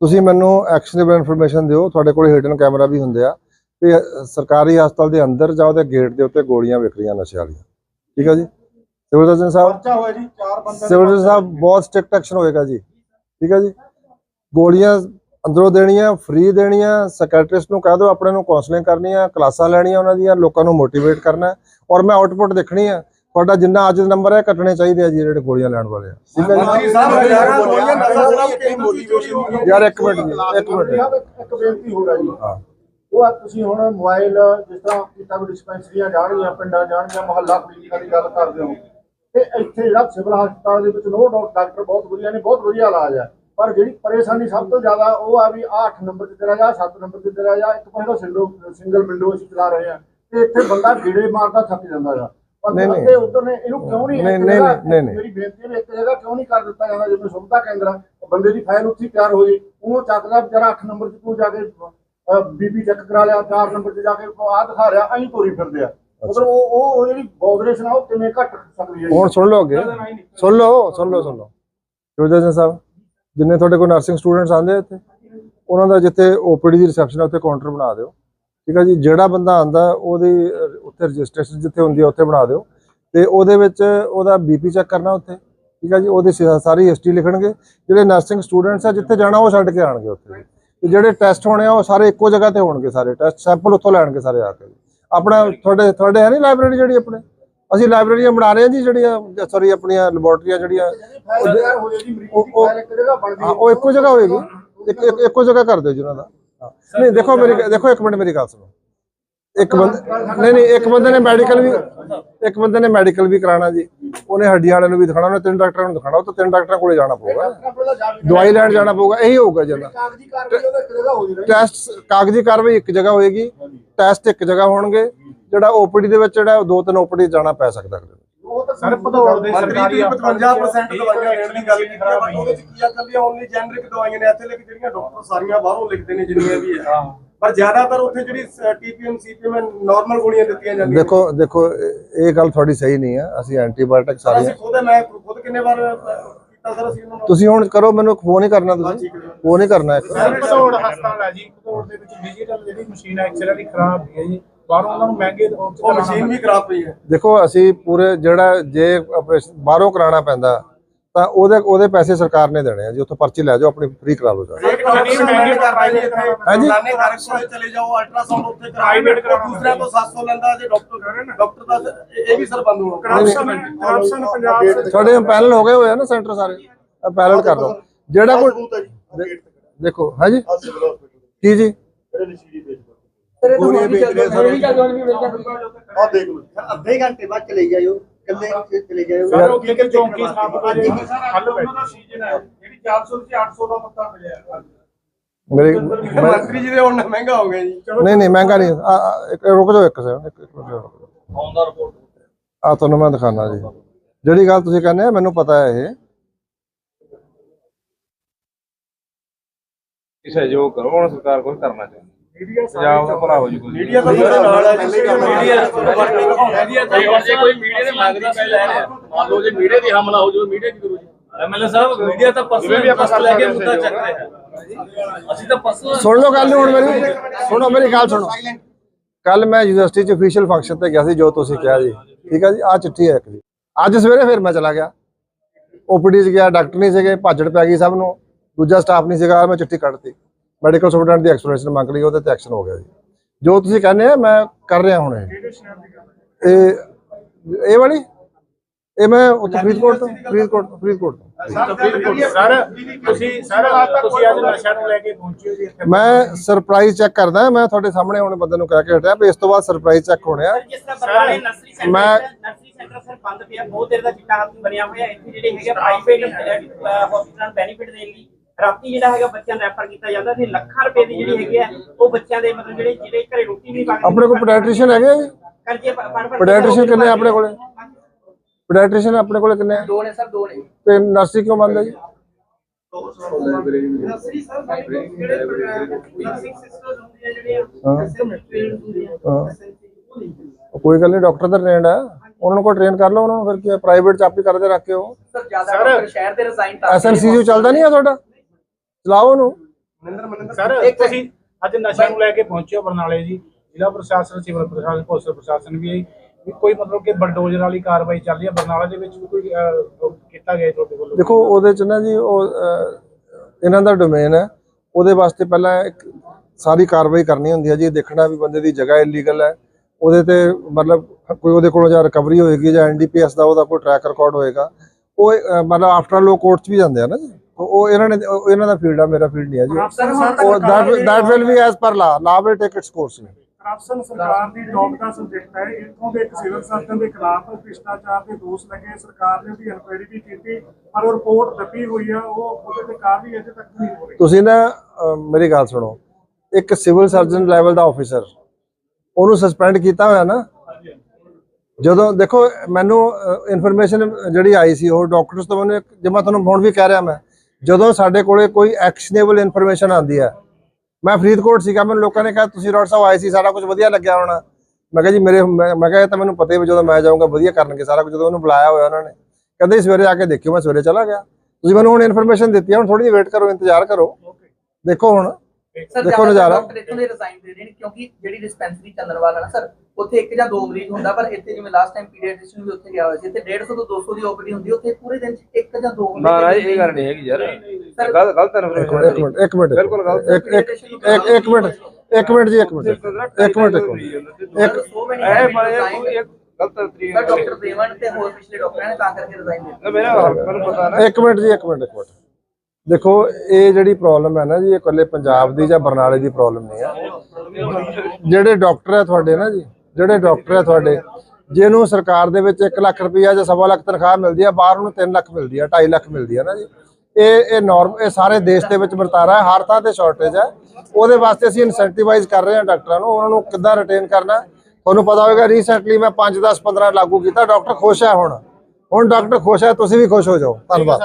ਤੁਸੀਂ ਮੈਨੂੰ ਐਕਸ਼ਨੇਬਲ ਇਨਫੋਰਮੇਸ਼ਨ ਦਿਓ। ਤੁਹਾਡੇ ਕੋਲ ਹਿਡਨ ਕੈਮਰਾ ਵੀ ਹੁੰਦੇ ਆ। ਅ, ਸਰਕਾਰੀ ਹਸਪਤਾਲ ਦੇ ਅੰਦਰ ਜਾਂ ਉਹਦੇ ਗੇਟ ਦੇ ਉੱਤੇ ਗੋਲੀਆਂ ਵਿਕ ਰਹੀਆਂ ਨਸ਼ੇ ਵਾਲੀਆਂ। ਠੀਕ ਹੈ ਜੀ? ਸਿਵਲ ਸਰਜਨ ਸਾਹਿਬ? ਪਰਚਾ ਹੋਇਆ ਜੀ ਚਾਰ ਬੰਦੇ ਸਿਵਲ ਸਰਜਨ ਸਾਹਿਬ ਬਹੁਤ ਸਟ੍ਰਿਕਟ ਐਕਸ਼ਨ ਹੋਏਗਾ ਜੀ। ਠੀਕ ਹੈ ਜੀ? ਗੋਲੀਆਂ ਅੰਦਰੋਂ ਦੇਣੀਆਂ ਫ੍ਰੀ ਦੇਣੀਆਂ ਸੈਕਟਰਿਸਟ ਨੂੰ ਕਹਿ ਦਿਓ ਆਪਣੇ ਨੂੰ ਕਾਉਂਸਲਿੰਗ ਕਰਨੀ ਆ ਕਲਾਸਾਂ ਲੈਣੀਆਂ ਉਹਨਾਂ ਦੀਆਂ ਲੋਕਾਂ ਨੂੰ ਮੋਟੀਵੇਟ ਕਰਨਾ ਔਰ ਮੈਂ ਆਊਟਪੁੱਟ ਦੇਖਣੀ ਆ ਤੁਹਾਡਾ ਜਿੰਨਾ ਅੱਜ ਦਾ ਨੰਬਰ ਹੈ ਕੱਟਣੇ ਚਾਹੀਦੇ ਆ ਜੀ ਜਿਹੜੇ ਗੋਲੀਆਂ ਲੈਣ ਵਾਲੇ ਆ। ਠੀਕ ਹੈ ਜੀ। ਯਾਰ ਇੱਕ ਮਿੰਟ ਜੀ ਇੱਕ ਮਿੰਟ। ਇੱਕ ਬੇਨਤੀ ਹੋ ਰਹੀ ਹੈ। ਹਾਂ। ਉਹ ਆ ਤੁਸੀਂ ਹੁਣ ਮੋਬਾਈਲ ਜਿਸ ਤਰ੍ਹਾਂ ਕੀਤਾ ਵੀ ਡਿਸਪੈਂਸਰੀਆਂ ਜਾਣਗੀਆਂ ਪਿੰਡਾਂ ਜਾਣਗੀਆਂ ਮੁਹੱਲਾ ਕਲੀਨਿਕਾਂ ਦੀ ਗੱਲ ਕਰਦੇ ਹੋ ਤੇ ਇੱਥੇ ਜਿਹੜਾ ਸਿਵਲ ਹਸਪਤਾਲ ਦੇ ਵਿੱਚ ਨੋ ਡਾਊਟ ਡਾਕਟਰ ਬਹੁਤ ਵਧੀਆ ਨੇ ਬਹੁਤ ਵਧੀਆ ਇਲਾਜ ਹੈ ਪਰ ਜਿਹੜੀ ਪਰੇਸ਼ਾਨੀ ਸਭ ਤੋਂ ਜ਼ਿਆਦਾ ਉਹ ਆ ਵੀ ਆਹ 8 ਨੰਬਰ ਤੇ ਤੇਰਾ ਜਾ 7 ਨੰਬਰ ਤੇ ਤੇਰਾ ਜਾ ਇੱਕ ਪਾਸੇ ਸਿੰਗਲ ਸਿੰਗਲ ਵਿੰਡੋ ਅਸੀਂ ਚਲਾ ਰਹੇ ਹਾਂ ਤੇ ਇੱਥੇ ਬੰਦਾ ਗੇੜੇ ਮਾਰਦਾ ਥੱਕ ਜਾਂਦਾ ਪਰ ਨਹੀਂ, ਨਹੀਂ। ਉਧਰ ਨੇ ਇਹਨੂੰ ਕਿਉਂ ਨਹੀਂ ਨਹੀਂ, ਨਹੀਂ, ਨਹੀਂ, ਨਹੀਂ। ਮੇਰੀ ਬੇਨਤੀ ਹੈ ਇੱਕ ਜਗ੍ਹਾ ਕਿਉਂ ਨਹੀਂ ਕਰ ਦਿੱਤਾ ਜਾਂਦਾ ਜਿਵੇਂ ਸੁਵਿਧਾ ਕੇਂਦਰ ਆ ਬੰਦੇ ਦੀ ਫਾਈਲ ਉੱਥੇ ਹੀ ਤਿਆਰ ਹੋ ਜੇ ਉਹਨੂੰ ਚੱਕਦਾ ਵਿਚਾਰਾ 8 ਨੰਬਰ 'ਚ ਤੂੰ ਜਾ ਕੇ ਬੀਪੀ ਚੈੱਕ ਕਰਾ ਲਿਆ 4 ਨੰਬਰ 'ਚ ਜਾ ਕੇ ਆਹ ਦਿਖਾ ਰਿਹਾ ਐਂ ਤੋਰੀ ਫਿਰਦੇ ਆ। ਮਤਲਬ ਉਹ ਉਹ ਜਿਹੜੀ ਬੌਦਰੇਸ਼ਨ ਆ ਉਹ ਕਿਵੇਂ ਘਟ ਸਕਦੀ ਹੈ? ਹੁਣ ਸੁਣ ਲਓ ਅੱਗੇ। ਸੁਣ ਲਓ ਸੁਣ ਲਓ ਸੁਣ ਲਓ। ਸਰਜਨ ਸਾਹਿਬ ਜਿੰਨੇ ਤੁਹਾਡੇ ਕੋਲ ਨਰਸਿੰਗ ਸਟੂਡੈਂਟਸ ਆਉਂਦੇ ਆ ਇੱਥੇ ਉਹਨਾਂ ਦਾ ਜਿੱਥੇ ਓਪੀਡੀ ਦੀ ਰਿਸੈਪਸ਼ਨ ਹੈ ਉੱਥੇ ਕਾਊਂਟਰ ਬਣਾ ਦਿਓ। ਠੀਕ ਹੈ ਜੀ? ਜਿਹੜਾ ਬੰਦਾ ਆਂਦਾ ਉਹਦੀ ਉੱਥੇ ਰਜਿਸਟ੍ਰੇਸ਼ਨ ਜਿੱਥੇ ਹੁੰਦੀ ਹੈ ਉੱਥੇ ਬਣਾ ਦਿਓ। ਤੇ ਉਹਦੇ ਵਿੱਚ ਉਹਦਾ ਬੀਪੀ ਚੈੱਕ ਕਰਨਾ ਉੱਥੇ। ਠੀਕ ਹੈ ਜੀ? ਉਹਦੀ ਸਾਰੀ ਹਿਸਟਰੀ ਲਿਖਣਗੇ। ਜਿਹੜੇ ਨਰਸਿੰਗ ਸਟੂਡੈਂਟਸ ਆ ਜਿੱਥੇ ਜਾਣਾ ਉਹ ਛੱਡ ਕੇ ਆਣਗੇ ਉੱਥੇ। ਤੇ ਜਿਹੜੇ ਟੈਸਟ ਹੋਣੇ ਆ ਉਹ ਸਾਰੇ ਇੱਕੋ ਜਗ੍ਹਾ ਤੇ ਹੋਣਗੇ ਸਾਰੇ ਟੈਸਟ ਸੈਂਪਲ ਉੱਥੋਂ ਲੈਣਗੇ ਸਾਰੇ ਆ ਕੇ। ਆਪਣਾ ਤੁਹਾਡੇ ਤੁਹਾਡੇ ਹੈ ਨਹੀਂ ਲਾਇਬ੍ਰੇਰੀ ਜਿਹੜੀ ਆਪਣੇ? ਅਸੀਂ ਲਾਇਬ੍ਰੇਰੀਆਂ ਬਣਾ ਰਹੇ ਹਾਂ ਜੀ ਜਿਹੜੀਆਂ ਸੌਰੀ ਆਪਣੀਆਂ ਲੈਬੋਰਟਰੀਆਂ ਜਿਹੜੀਆਂ ਹਾਂ, ਉਹ ਇੱਕੋ ਜਗ੍ਹਾ ਹੋਏਗੀ। ਇੱਕ ਇੱਕੋ ਜਗ੍ਹਾ ਕਰ ਦਿਓ ਜੀ ਉਹਨਾਂ ਦਾ। ਨਹੀਂ ਦੇਖੋ ਮੇਰੀ ਦੇਖੋ ਇੱਕ ਮਿੰਟ ਮੇਰੀ ਗੱਲ ਸੁਣੋ। ਇੱਕ ਬੰਦੇ ਨਹੀਂ ਨਹੀਂ ਇੱਕ ਬੰਦੇ ਨੇ ਮੈਡੀਕਲ ਵੀ ਇੱਕ ਬੰਦੇ ਨੇ ਮੈਡੀਕਲ ਵੀ ਕਰਾਉਣਾ ਜੀ। ਉਹਨੇ ਹੱਡੀਆਂ ਵਾਲੇ ਨੂੰ ਵੀ ਦਿਖਾਣਾ ਉਹਨੇ ਤਿੰਨ ਡਾਕਟਰਾਂ ਨੂੰ ਦਿਖਾਣਾ ਉਹ ਤਾਂ ਤਿੰਨ ਡਾਕਟਰਾਂ ਕੋਲੇ ਜਾਣਾ ਪਊਗਾ। ਦਵਾਈ ਲੈਣ ਜਾਣਾ ਪਊਗਾ ਇਹੀ ਹੋਊਗਾ ਜੀ ਕਾਗਜ਼ੀ ਕਾਰਵਾਈ ਉਹਦਾ ਇੱਕ ਜਗ੍ਹਾ ਹੋ ਜਾਣੀ। ਟੈਸਟ ਕਾਗਜ਼ੀ ਕਾਰਵਾਈ ਇੱਕ ਜਗ੍ਹਾ ਹੋਏਗੀ ਟੈਸਟ ਇੱਕ ਜਗ੍ਹਾ ਹੋਣਗੇ ਜਿਹੜਾ ਓਪੀਡੀ ਦੇ ਵਿੱਚ ਜਿਹੜਾ ਉਹ ਦੋ ਤਿੰਨ ਓਪੀਡੀ ਜਾਣਾ ਪੈ ਸਕਦਾ ਸਰ ਭਦੌੜ ਦੇ ਸਰਕਾਰੀ 55% ਦਵਾਈਆਂ ਦੇਣ ਦੀ ਗੱਲ ਕੀਤੀ ਹੈ ਬਟ ਉਹਦੇ ਚ ਕੀ ਆ ਕੱਲੀਆਂ ਓਨਲੀ ਜੈਨਰਿਕ ਦਵਾਈਆਂ ਨੇ ਇੱਥੇ ਲਿਖ ਜਿਹੜੀਆਂ ਡਾਕਟਰ ਸਾਰੀਆਂ ਬਾਹਰੋਂ ਲਿਖਦੇ ਨੇ ਜਿੰਨੀਆਂ ਵੀ ਹੈ। ਪਰ ਜ਼ਿਆਦਾਤਰ ਉੱਥੇ ਜਿਹੜੀ ਟੀਪੀਐਮ ਸੀਪੀਐਮ ਨਾਰਮਲ ਗੋਲੀਆਂ ਦਿੱਤੀਆਂ ਜਾਂਦੀਆਂ ਦੇਖੋ ਦੇਖੋ ਇਹ ਗੱਲ ਤੁਹਾਡੀ ਸਹੀ ਨਹੀਂ ਹੈ ਅਸੀਂ ਐਂਟੀਬਾਇਓਟਿਕ ਸਰ ਸਾਰੀਆਂ ਅਸੀਂ ਖੁਦ ਮੈਂ ਖੁਦ ਕਿੰਨੇ ਵਾਰ ਅਹ, ਕੀਤਾ ਸਰ ਅਸੀਂ ਉਹਨਾਂ ਨੂੰ? ਤੁਸੀਂ ਹੁਣ ਕਰੋ ਮੈਨੂੰ ਫੋਨ ਹੀ ਕਰਨਾ ਤੁਸੀਂ। ਫੋਨ ਹੀ। ਕਰਨਾ ਇੱਕ। ਸਰ ਹਸਪਤਾਲ ਹੈ ਜੀ। ਭਦੌੜ ਦੇ ਵਿੱਚ ਡਿਜੀਟਲ ਜਿਹੜੀ ਮਸ਼ੀਨ ਹੈ ਐਕਸਰੇ ਦੀ ਖਰਾਬ ਹੈ ਜੀ। ਬਾਹਰੋਂ ਉਹਨਾਂ ਨੂੰ ਮਹਿੰਗੇ ਉਹ ਮਸ਼ੀਨ ਵੀ ਖਰਾਬ ਪਈ ਹੈ। ਦੇਖੋ ਅਸੀਂ ਪੂਰੇ ਜਿਹੜਾ ਜੇ ਆਪਰੇਸ਼ਨ ਬਾਹਰੋਂ ਕਰਾਉਣਾ ਪੈਂਦਾ ਤਾਂ ਉਹਦੇ ਉਹਦੇ ਪੈਸੇ ਸਰਕਾਰ ਨੇ ਦੇਣੇ ਆ ਜੀ ਉੱਥੋਂ ਪਰਚੀ ਲੈ ਜਾਓ ਆਪਣੀ ਫ੍ਰੀ ਕਰਾ ਲਓ ਜਾ ਹਾਂਜੀ। ਫਲਾਣੇ ਡਾਕਟਰ ਕੋਲ ਚਲੇ ਜਾਓ ਅਲਟਰਾਸਾਊਂਡ ਉੱਥੇ Private ਕਰਾਓ ਦੂਸਰਿਆਂ ਤੋਂ 700 ਲੈਂਦਾ ਜੇ ਡਾਕਟਰ ਡਾਕਟਰ ਦਾ ਇਹ ਵੀ ਸਰ ਬੰਦ ਹੋਣਾ। ਕਰਪਸ਼ਨ ਕਰਪਸ਼ਨ ਪੰਜਾਬ ਸਰਕਾਰ ਤੁਹਾਡੇ ਪੈਨਲ ਹੋ ਗਏ ਹੋਏ ਆ ਨਾ ਸੈਂਟਰ ਸਾਰੇ। ਪੈਨਲ ਕਰ ਲਓ ਜਿਹੜਾ ਕੋਈ ਦੇਖੋ ਹੈ ਜੀ ਕੀ ਜੀ? ਵੇਚ ਰਹੇ ਸਰ ਆ। ਦੇਖ ਲਓ। ਅੱਧੇ ਘੰਟੇ ਬਾਅਦ ਚਲੇ ਜਾਇਓ ਕੱਲੇ ਚਲੇ ਜਾਇਓ ਸਰ ਉਹ ਕਿਤੇ ਚੌਂਕੀ ਸਾਫ਼ ਕਰੇ ਹੱਲ ਪੈ ਸੀਜ਼ਨ ਹੈ ਜਿਹੜੀ 400 ਤੇ 800 ਦਾ ਪੱਤਾ ਮਿਲਿਆ। ਮੇਰੀ ਮੈਂ- ਮੰਤਰੀ ਜੀ ਦੇ ਹੁਣ ਮਹਿੰਗਾ ਹੋ ਗਿਆ ਜੀ। ਨਹੀਂ ਨਹੀਂ ਮਹਿੰਗਾ ਨਹੀਂ। ਰੁਕ ਜਾਓ ਇੱਕ ਸੈਕਿੰਡ ਇੱਕ ਇੱਕ ਮਿੰਟ ਰੁਕ ਜਾਓ। ਆਉਂਦਾ ਰਿਪੋਰਟ ਆ ਤੁਹਾਨੂੰ ਮੈਂ ਦਿਖਾਣਾ ਜੀ। ਜਿਹੜੀ ਗੱਲ ਤੁਸੀਂ ਕਹਿੰਦੇ ਆ ਮੈਨੂੰ ਪਤਾ ਹੈ ਇਹ। ਸਹਿਯੋਗ ਕਰੋ ਹੁਣ ਸਰਕਾਰ ਕੁਝ ਕਰਨਾ ਚਾਹੀਦਾ ਪੰਜਾਬ ਦਾ ਭਲਾ ਹੋ ਜੂ ਕੋਈ। ਮੀਡੀਆ ਤਾਂ ਤੁਹਾਡੇ ਨਾਲ ਹੈ ਜੀ। ਮੀਡੀਆ ਜੇ। ਕੋਈ ਮੀਡੀਆ ਦੇ ਮੰਗਦਾ ਪੈ ਲੈ ਰਿਹਾ ਮੰਨ ਲਓ ਜੇ ਮੀਡੀਆ ਦੀ ਹਮਲਾ ਹੋ ਜਾਵੇ ਮੀਡੀਆ ਕੀ ਕਰੂ ਜੀ। ਐਮਐਲਏ ਸਾਹਿਬ ਮੀਡੀਆ ਤਾਂ ਪਰਸਨਲ ਇੰਟਰਸਟ ਲੈ ਕੇ ਮੁੱਦਾ ਚੱਕ ਰਿਹਾ ਅਸੀਂ ਤਾਂ ਪਰਸਨਲ ਸੁਣ ਲਓ ਗੱਲ ਹੁਣ ਮੇਰੀ। ਸੁਣੋ ਮੇਰੀ ਗੱਲ ਸੁਣੋ। ਕੱਲ ਮੈਂ ਯੂਨੀਵਰਸਿਟੀ ਚ ਅਫੀਸ਼ੀਅਲ ਫੰਕਸ਼ਨ ਤੇ ਗਿਆ ਸੀ ਜੋ ਤੁਸੀਂ ਕਿਹਾ ਜੀ। ਠੀਕ ਹੈ ਜੀ? ਆ ਚਿੱਠੀ ਹੈ ਇੱਕ ਜੀ ਅੱਜ ਸਵੇਰੇ ਫਿਰ ਮੈਂ ਚਲਾ ਗਿਆ। ਓਪੀਡੀ ਚ ਗਿਆ ਡਾਕਟਰ ਨਹੀਂ ਸੀਗੇ ਭਾਜੜ ਪੈ ਗਈ ਸਭ ਨੂੰ। ਦੂਜਾ ਸਟਾਫ ਨਹੀਂ ਸੀਗਾ ਮੈਂ ਚਿੱਠੀ ਕੱਢਤੀ। ਮੈਡੀਕਲ ਸੁਪਰਡੈਂਟ ਦੀ ਐਕਸਪਲੇਨੇਸ਼ਨ ਮੰਗ ਲਈ ਉਹਦੇ ਤੇ ਐਕਸ਼ਨ ਹੋ ਗਿਆ ਜੀ। ਜੋ ਤੁਸੀਂ ਕਹਿੰਦੇ ਆ ਮੈਂ ਕਰ ਰਿਹਾ ਹੁਣ ਇਹ। ਇਹ ਇਹ ਵਾਲੀ? ਇਹ ਮੈਂ ਉੱਥੇ ਫਰੀਦਕੋਟ ਤੋਂ ਫਰੀਦਕੋਟ ਤੋਂ ਫਰੀਦਕੋਟ ਤੋਂ। ਸਰ ਤੁਸੀਂ ਸਰ ਤੁਸੀਂ ਅੱਜ ਨਸ਼ਾ ਨੂੰ ਲੈ ਕੇ ਪਹੁੰਚੇ ਹੋ ਜੀ ਇੱਥੇ। ਮੈਂ ਸਰਪ੍ਰਾਈਜ਼ ਚੈੱਕ ਕਰਦਾ ਮੈਂ ਤੁਹਾਡੇ ਸਾਹਮਣੇ ਹੁਣ ਬੰਦੇ ਨੂੰ ਕਹਿ ਕੇ ਹਟਿਆ ਵੀ ਇਸ ਤੋਂ ਬਾਅਦ ਸਰਪ੍ਰਾਈਜ਼ ਚੈੱਕ ਹੋਣੇ ਆ। ਜਿਸ ਤਰ੍ਹਾਂ ਬਰਨਾਲੇ ਨਰਸਰੀ ਸੈਂਟਰ ਮੈਂ- ਨਰਸਰੀ ਸੈਂਟਰ ਸਰ ਬੰਦ ਪਿਆ ਬਹੁਤ ਦੇਰ ਦਾ ਚਿੱਟਾ ਹੱਥ ਬਣਿਆ ਹੋਇਆ ਇੱਥੇ ਜਿਹੜੇ ਹੈਗੇ ਪ੍ਰਾਈਵੇਟ ਹਸਪੀਟਲਾਂ ਬੈਨੀਫਿਟ ਦੇਣ ਲਈ। ਰਾਤੀ ਜਿਹੜਾ ਹੈਗਾ ਬੱਚਿਆਂ ਨੂੰ ਰੈਫਰ ਕੀਤਾ ਜਾਂਦਾ ਤੇ ਲੱਖਾਂ ਰੁਪਏ ਦੀ ਜਿਹੜੀ ਹੈਗੀ ਆ ਉਹ ਬੱਚਿਆਂ ਦੇ ਮਤਲਬ ਜਿਹੜੇ ਜਿਹੜੇ ਘਰੇ ਰੋਟੀ ਵੀ ਪੱਕਦੀ ਆਪਣੇ ਕੋਲ ਪੀਡੀਆਟ੍ਰੀਸ਼ੀਅਨ ਹੈਗੇ ਆ ਜੀ? ਕਰਜ਼ੇ ਪੀਡੀਆਟ੍ਰੀਸ਼ੀਅਨ ਕਿੰਨੇ ਆਪਣੇ ਕੋਲੇ? ਪੀਡੀਆਟ੍ਰੀਸ਼ੀਅਨ ਆਪਣੇ ਕੋਲੇ ਕਿੰਨੇ ਆ? ਦੋ ਨੇ ਸਰ ਦੋ ਨੇ। ਤੇ ਨਰਸਿੰਗ ਕਿਉਂ ਬੰਦ ਹੈ ਜੀ? ਨਰਸਰੀ ਸਰ ਜਿਹੜੇ ਨਰਸਿੰਗ ਸਿਸਟਰਸ ਹੁੰਦੀਆਂ ਜਿਹੜੀਆਂ ਹਾਂ। ਹੁੰਦੀਆਂ ਹਾਂ। ਕੋਈ ਗੱਲ ਨਹੀਂ ਡਾਕਟਰ ਤਾਂ ਟ੍ਰੇਨਡ ਹੈ ਉਹਨਾਂ ਨੂੰ ਕੋਈ ਟ੍ਰੇਨ ਕਰ ਲਓ ਉਹਨਾਂ ਨੂੰ ਫਿਰ ਕੀ ਪ੍ਰਾਈਵੇਟ ਚ ਆਪੀ ਕਰਦੇ ਰੱਖ ਕੇ ਉਹ। ਸਰ ਜ਼ਿਆਦਾ ਡਾਕਟਰ ਸ਼ਹਿਰ ਦੇ ਰਿਜ਼ਾਈਨ ਤਾਂ ਐਸਐਨਸੀਯੂ ਚੱਲਦਾ ਨਹੀਂ ਆ ਤੁਹਾਡਾ? ਚਲਾਓ ਉਹਨੂੰ। ਸਰ ਤੁਸੀਂ ਅੱਜ ਨਸ਼ਾ ਨੂੰ ਲੈ ਕੇ ਪਹੁੰਚੇ ਹੋ ਬਰਨਾਲੇ ਜੀ। ਜ਼ਿਲ੍ਹਾ ਪ੍ਰਸ਼ਾਸਨ ਸਿਵਲ ਪ੍ਰਸ਼ਾਸਨ ਪੁਲਿਸ ਪ੍ਰਸ਼ਾਸਨ ਵੀ ਵੀ ਕੋਈ ਮਤਲਬ ਕਿ ਬਲਡੋਜ਼ਰ ਵਾਲੀ ਕਾਰਵਾਈ ਚੱਲ ਰਹੀ ਹੈ? ਬਰਨਾਲਾ ਦੇ ਵਿੱਚ ਵੀ ਕੋਈ ਅਹ, ਕੀਤਾ ਗਿਆ ਹੈ ਤੁਹਾਡੇ ਵੱਲੋਂ? ਦੇਖੋ ਉਹਦੇ ਚ ਨਾ ਜੀ ਉਹ ਅਹ, ਇਹਨਾਂ ਦਾ ਡੋਮੇਨ ਹੈ। ਉਹਦੇ ਵਾਸਤੇ ਪਹਿਲਾਂ ਇੱਕ ਸਾਰੀ ਕਾਰਵਾਈ ਕਰਨੀ ਹੁੰਦੀ ਹੈ ਜੀ। ਦੇਖਣਾ ਵੀ ਬੰਦੇ ਦੀ ਜਗ੍ਹਾ ਇਲੀਗਲ ਹੈ। ਉਹਦੇ ਤੇ ਮਤਲਬ ਕੋਈ ਉਹਦੇ ਕੋਲੋਂ ਜਾਂ ਰਿਕਵਰੀ ਹੋਏਗੀ ਜਾਂ ਐਨਡੀਪੀਐਸ ਦਾ ਉਹਦਾ ਕੋਈ ਟਰੈਕ ਰਿਕਾਰਡ ਹੋਏਗਾ। ਉਹ ਅਹ, ਮਤਲਬ ਆਫਟਰ ਲੋ ਕੋਰਟ ਚ ਵੀ ਜਾਂਦੇ ਆ ਨਾ ਜੀ। ਉਹ ਇਹਨਾਂ ਨੇ ਉਹ ਇਹਨਾਂ ਦਾ ਫੀਲਡ ਆ ਮੇਰਾ ਫੀਲਡ ਨਹੀਂ ਹੈ ਜੀ। ਉਹ that will be as per law law will take its course corruption ਸਰਕਾਰ ਦੀ ਜੌਬ ਦਾ ਸਬਜੈਕਟ ਹੈ। ਇੱਥੋਂ ਦੇ ਇੱਕ ਸਿਵਲ ਸਰਜਨ ਦੇ ਖਿਲਾਫ ਭ੍ਰਿਸ਼ਟਾਚਾਰ ਦੇ ਦੋਸ਼ ਲੱਗੇ ਸਰਕਾਰ ਨੇ ਉਹਦੀ ਇਨਕੁਆਇਰੀ ਵੀ ਕੀਤੀ ਪਰ ਉਹ ਰਿਪੋਰਟ ਦੱਬੀ ਹੋਈ ਆ। ਉਹ ਉਹਦੇ ਤੇ ਕਾਰਵਾਈ ਅਜੇ ਤੱਕ ਨਹੀਂ ਹੋ ਰਹੀ। ਤੁਸੀਂ ਨਾ ਅਹ, ਮੇਰੀ ਗੱਲ ਸੁਣੋ। ਇੱਕ ਸਿਵਲ ਸਰਜਨ ਲੈਵਲ ਦਾ ਆਫੀਸਰ ਉਹਨੂੰ ਸਸਪੈਂਡ ਕੀਤਾ ਹੋਇਆ ਨਾ। ਜਦੋਂ ਦੇਖੋ ਮੈਨੂੰ ਇਨਫੋਰਮੇਸ਼ਨ ਜਿਹੜੀ ਆਈ ਸੀ ਉਹ ਡਾਕਟਰਸ ਤੋਂ ਮੈਨੂੰ ਇੱਕ ਜੇ ਮੈਂ ਤੁਹਾਨੂੰ ਹੁਣ ਵੀ ਕਹਿ ਰਿਹਾ ਮੈਂ ਜਦੋਂ ਸਾਡੇ ਕੋਲੇ ਕੋਈ ਐਕਸ਼ਨੇਬਲ ਇਨਫੋਰਮੇਸ਼ਨ ਆਉਂਦੀ ਹੈ ਮੈਂ ਫਰੀਦਕੋਟ ਸੀਗਾ ਮੈਨੂੰ ਲੋਕਾਂ ਨੇ ਕਿਹਾ ਤੁਸੀਂ ਡਾਕਟਰ ਸਾਹਿਬ ਆਏ ਸੀ ਸਾਰਾ ਕੁਝ ਵਧੀਆ ਲੱਗਿਆ ਹੋਣਾ। ਮੈਂ ਕਿਹਾ ਜੀ ਮੇਰੇ ਮੈਂ ਕਿਹਾ ਤਾਂ ਮੈਨੂੰ ਪਤਾ ਹੀ ਜਦੋਂ ਮੈਂ ਜਾਊਂਗਾ ਵਧੀਆ ਕਰਨਗੇ ਸਾਰਾ ਕੁਝ ਜਦੋਂ ਉਹਨੂੰ ਬੁਲਾਇਆ ਹੋਇਆ ਉਹਨਾਂ ਨੇ। ਕਹਿੰਦੇ ਸਵੇਰੇ ਆ ਕੇ ਦੇਖਿਓ ਮੈਂ ਸਵੇਰੇ ਚਲਾ ਗਿਆ। ਤੁਸੀਂ ਮੈਨੂੰ ਹੁਣ ਇਨਫੋਰਮੇਸ਼ਨ ਦਿੱਤੀ ਹੁਣ ਥੋੜੀ ਜਿਹੀ ਵੇਟ ਕਰੋ ਇੰਤਜ਼ਾਰ ਕਰੋ। ਦੇਖੋ ਹੁਣ ਦੇਖੋ ਨਜ਼ਾਰਾ। ਡਾਕਟਰ ਇੱਥੋਂ ਦੇ ਰਿਜ਼ਾਈਨ ਦੇ ਨੇ ਕਿਉਂਕਿ ਜਿਹੜੀ ਡਿਸਪੈਂਸਰੀ ਚੱਲਣ ਵਾਲਾ ਨਾ ਸਰ ਉੱਥੇ ਇੱਕ ਜਾਂ ਦੋ ਮਰੀਜ਼ ਹੁੰਦਾ ਪਰ ਇੱਥੇ ਜਿਵੇਂ ਲਾਸਟ ਟਾਈਮ ਪੀਡੀਆਟ੍ਰਿਸ਼ੀਅਨ ਵੀ ਉੱਥੇ ਗਿਆ ਹੋਇਆ ਸੀ ਇੱਥੇ 150 ਤੋਂ 200 ਦੀ ਓਪੀਡੀ ਹੁੰਦੀ ਉੱਥੇ ਪੂਰੇ ਦਿਨ ਚ ਇੱਕ ਜਾਂ ਦੋ ਹੁੰਦੇ ਨਾ ਨਾ ਇਹ ਗੱਲ ਨਹੀਂ ਹੈਗੀ ਯਾਰ। ਗਲਤ ਗਲਤ ਮਿੰਟ ਇੱਕ ਮਿੰਟ ਇੱਕ ਮਿੰਟ। ਬਿਲਕੁਲ ਗਲਤ ਇੱਕ ਇੱਕ ਇੱਕ ਮਿੰਟ ਇੱਕ ਮਿੰਟ ਜੀ ਇੱਕ ਮਿੰਟ। ਇੱਕ ਮਿੰਟ। ਇੱਕ ਇਹ ਬਾਰੇ ਇੱਕ ਗਲਤ ਤਰੀਕੇ ਡਾਕਟਰ ਦੇਵਨ ਤੇ ਹੋਰ ਪਿਛਲੇ ਡਾਕਟਰਾਂ ਨੇ ਤਾਂ ਕਰਕੇ ਰਿਜ਼ਾਈਨ ਦਿੱਤਾ। ਮੇਰਾ ਮੈਨੂੰ ਪਤਾ ਨਾ। ਇੱਕ ਮਿੰਟ ਜੀ ਇੱਕ ਮਿੰਟ ਇੱਕ ਮਿੰਟ। ਦੇਖੋ ਇਹ ਜਿਹੜੀ ਪ੍ਰੋਬਲਮ ਹੈ ਨਾ ਜੀ ਇਹ ਇਕੱਲੇ ਪੰਜਾਬ ਦੀ ਜਾਂ ਬਰਨਾਲੇ ਦੀ ਪ੍ਰੋਬਲਮ ਨਹੀਂ ਹੈ ਜਿਹੜੇ ਡਾਕਟਰ ਹੈ ਤੁਹਾਡੇ ਨਾ ਜੀ ਜਿਹੜੇ ਡਾਕਟਰ ਹੈ ਤੁਹਾਡੇ, ਜਿਹਨੂੰ ਸਰਕਾਰ ਦੇ ਵਿੱਚ 1 ਲੱਖ ਰੁਪਇਆ ਜਾਂ ਸਵਾ ਲੱਖ ਤਨਖਾਹ ਮਿਲਦੀ ਹੈ ਬਾਹਰ ਨੂੰ 3 ਲੱਖ ਮਿਲਦੀ ਹੈ 2.5 ਲੱਖ ਮਿਲਦੀ ਹੈ ਨਾ ਜੀ। ਇਹ ਇਹ ਨਾਰਮ ਇਹ ਸਾਰੇ ਦੇਸ਼ ਦੇ ਵਿੱਚ ਵਰਤਾਰਾ ਹੈ, ਹਰ ਥਾਂ ਤੇ ਸ਼ਾਰਟੇਜ ਹੈ। ਉਹਦੇ ਵਾਸਤੇ ਅਸੀਂ ਇਨਸੈਂਟੀਵਾਈਜ਼ ਕਰ ਰਹੇ ਹਾਂ ਡਾਕਟਰਾਂ ਨੂੰ, ਉਹਨਾਂ ਨੂੰ ਕਿੱਦਾਂ ਰਿਟੇਨ ਕਰਨਾ ਤੁਹਾਨੂੰ ਪਤਾ ਹੋਵੇਗਾ ਰੀਸੈਂਟਲੀ ਮੈਂ 5 10 15 ਲਾਗੂ ਕੀਤਾ, ਡਾਕਟਰ ਖੁਸ਼ ਹੈ ਹੁਣ। ਹੁਣ ਡਾਕਟਰ ਖੁਸ਼ ਹੈ, ਤੁਸੀਂ ਵੀ ਖੁਸ਼ ਹੋ ਜਾਓ। ਧੰਨਵਾਦ।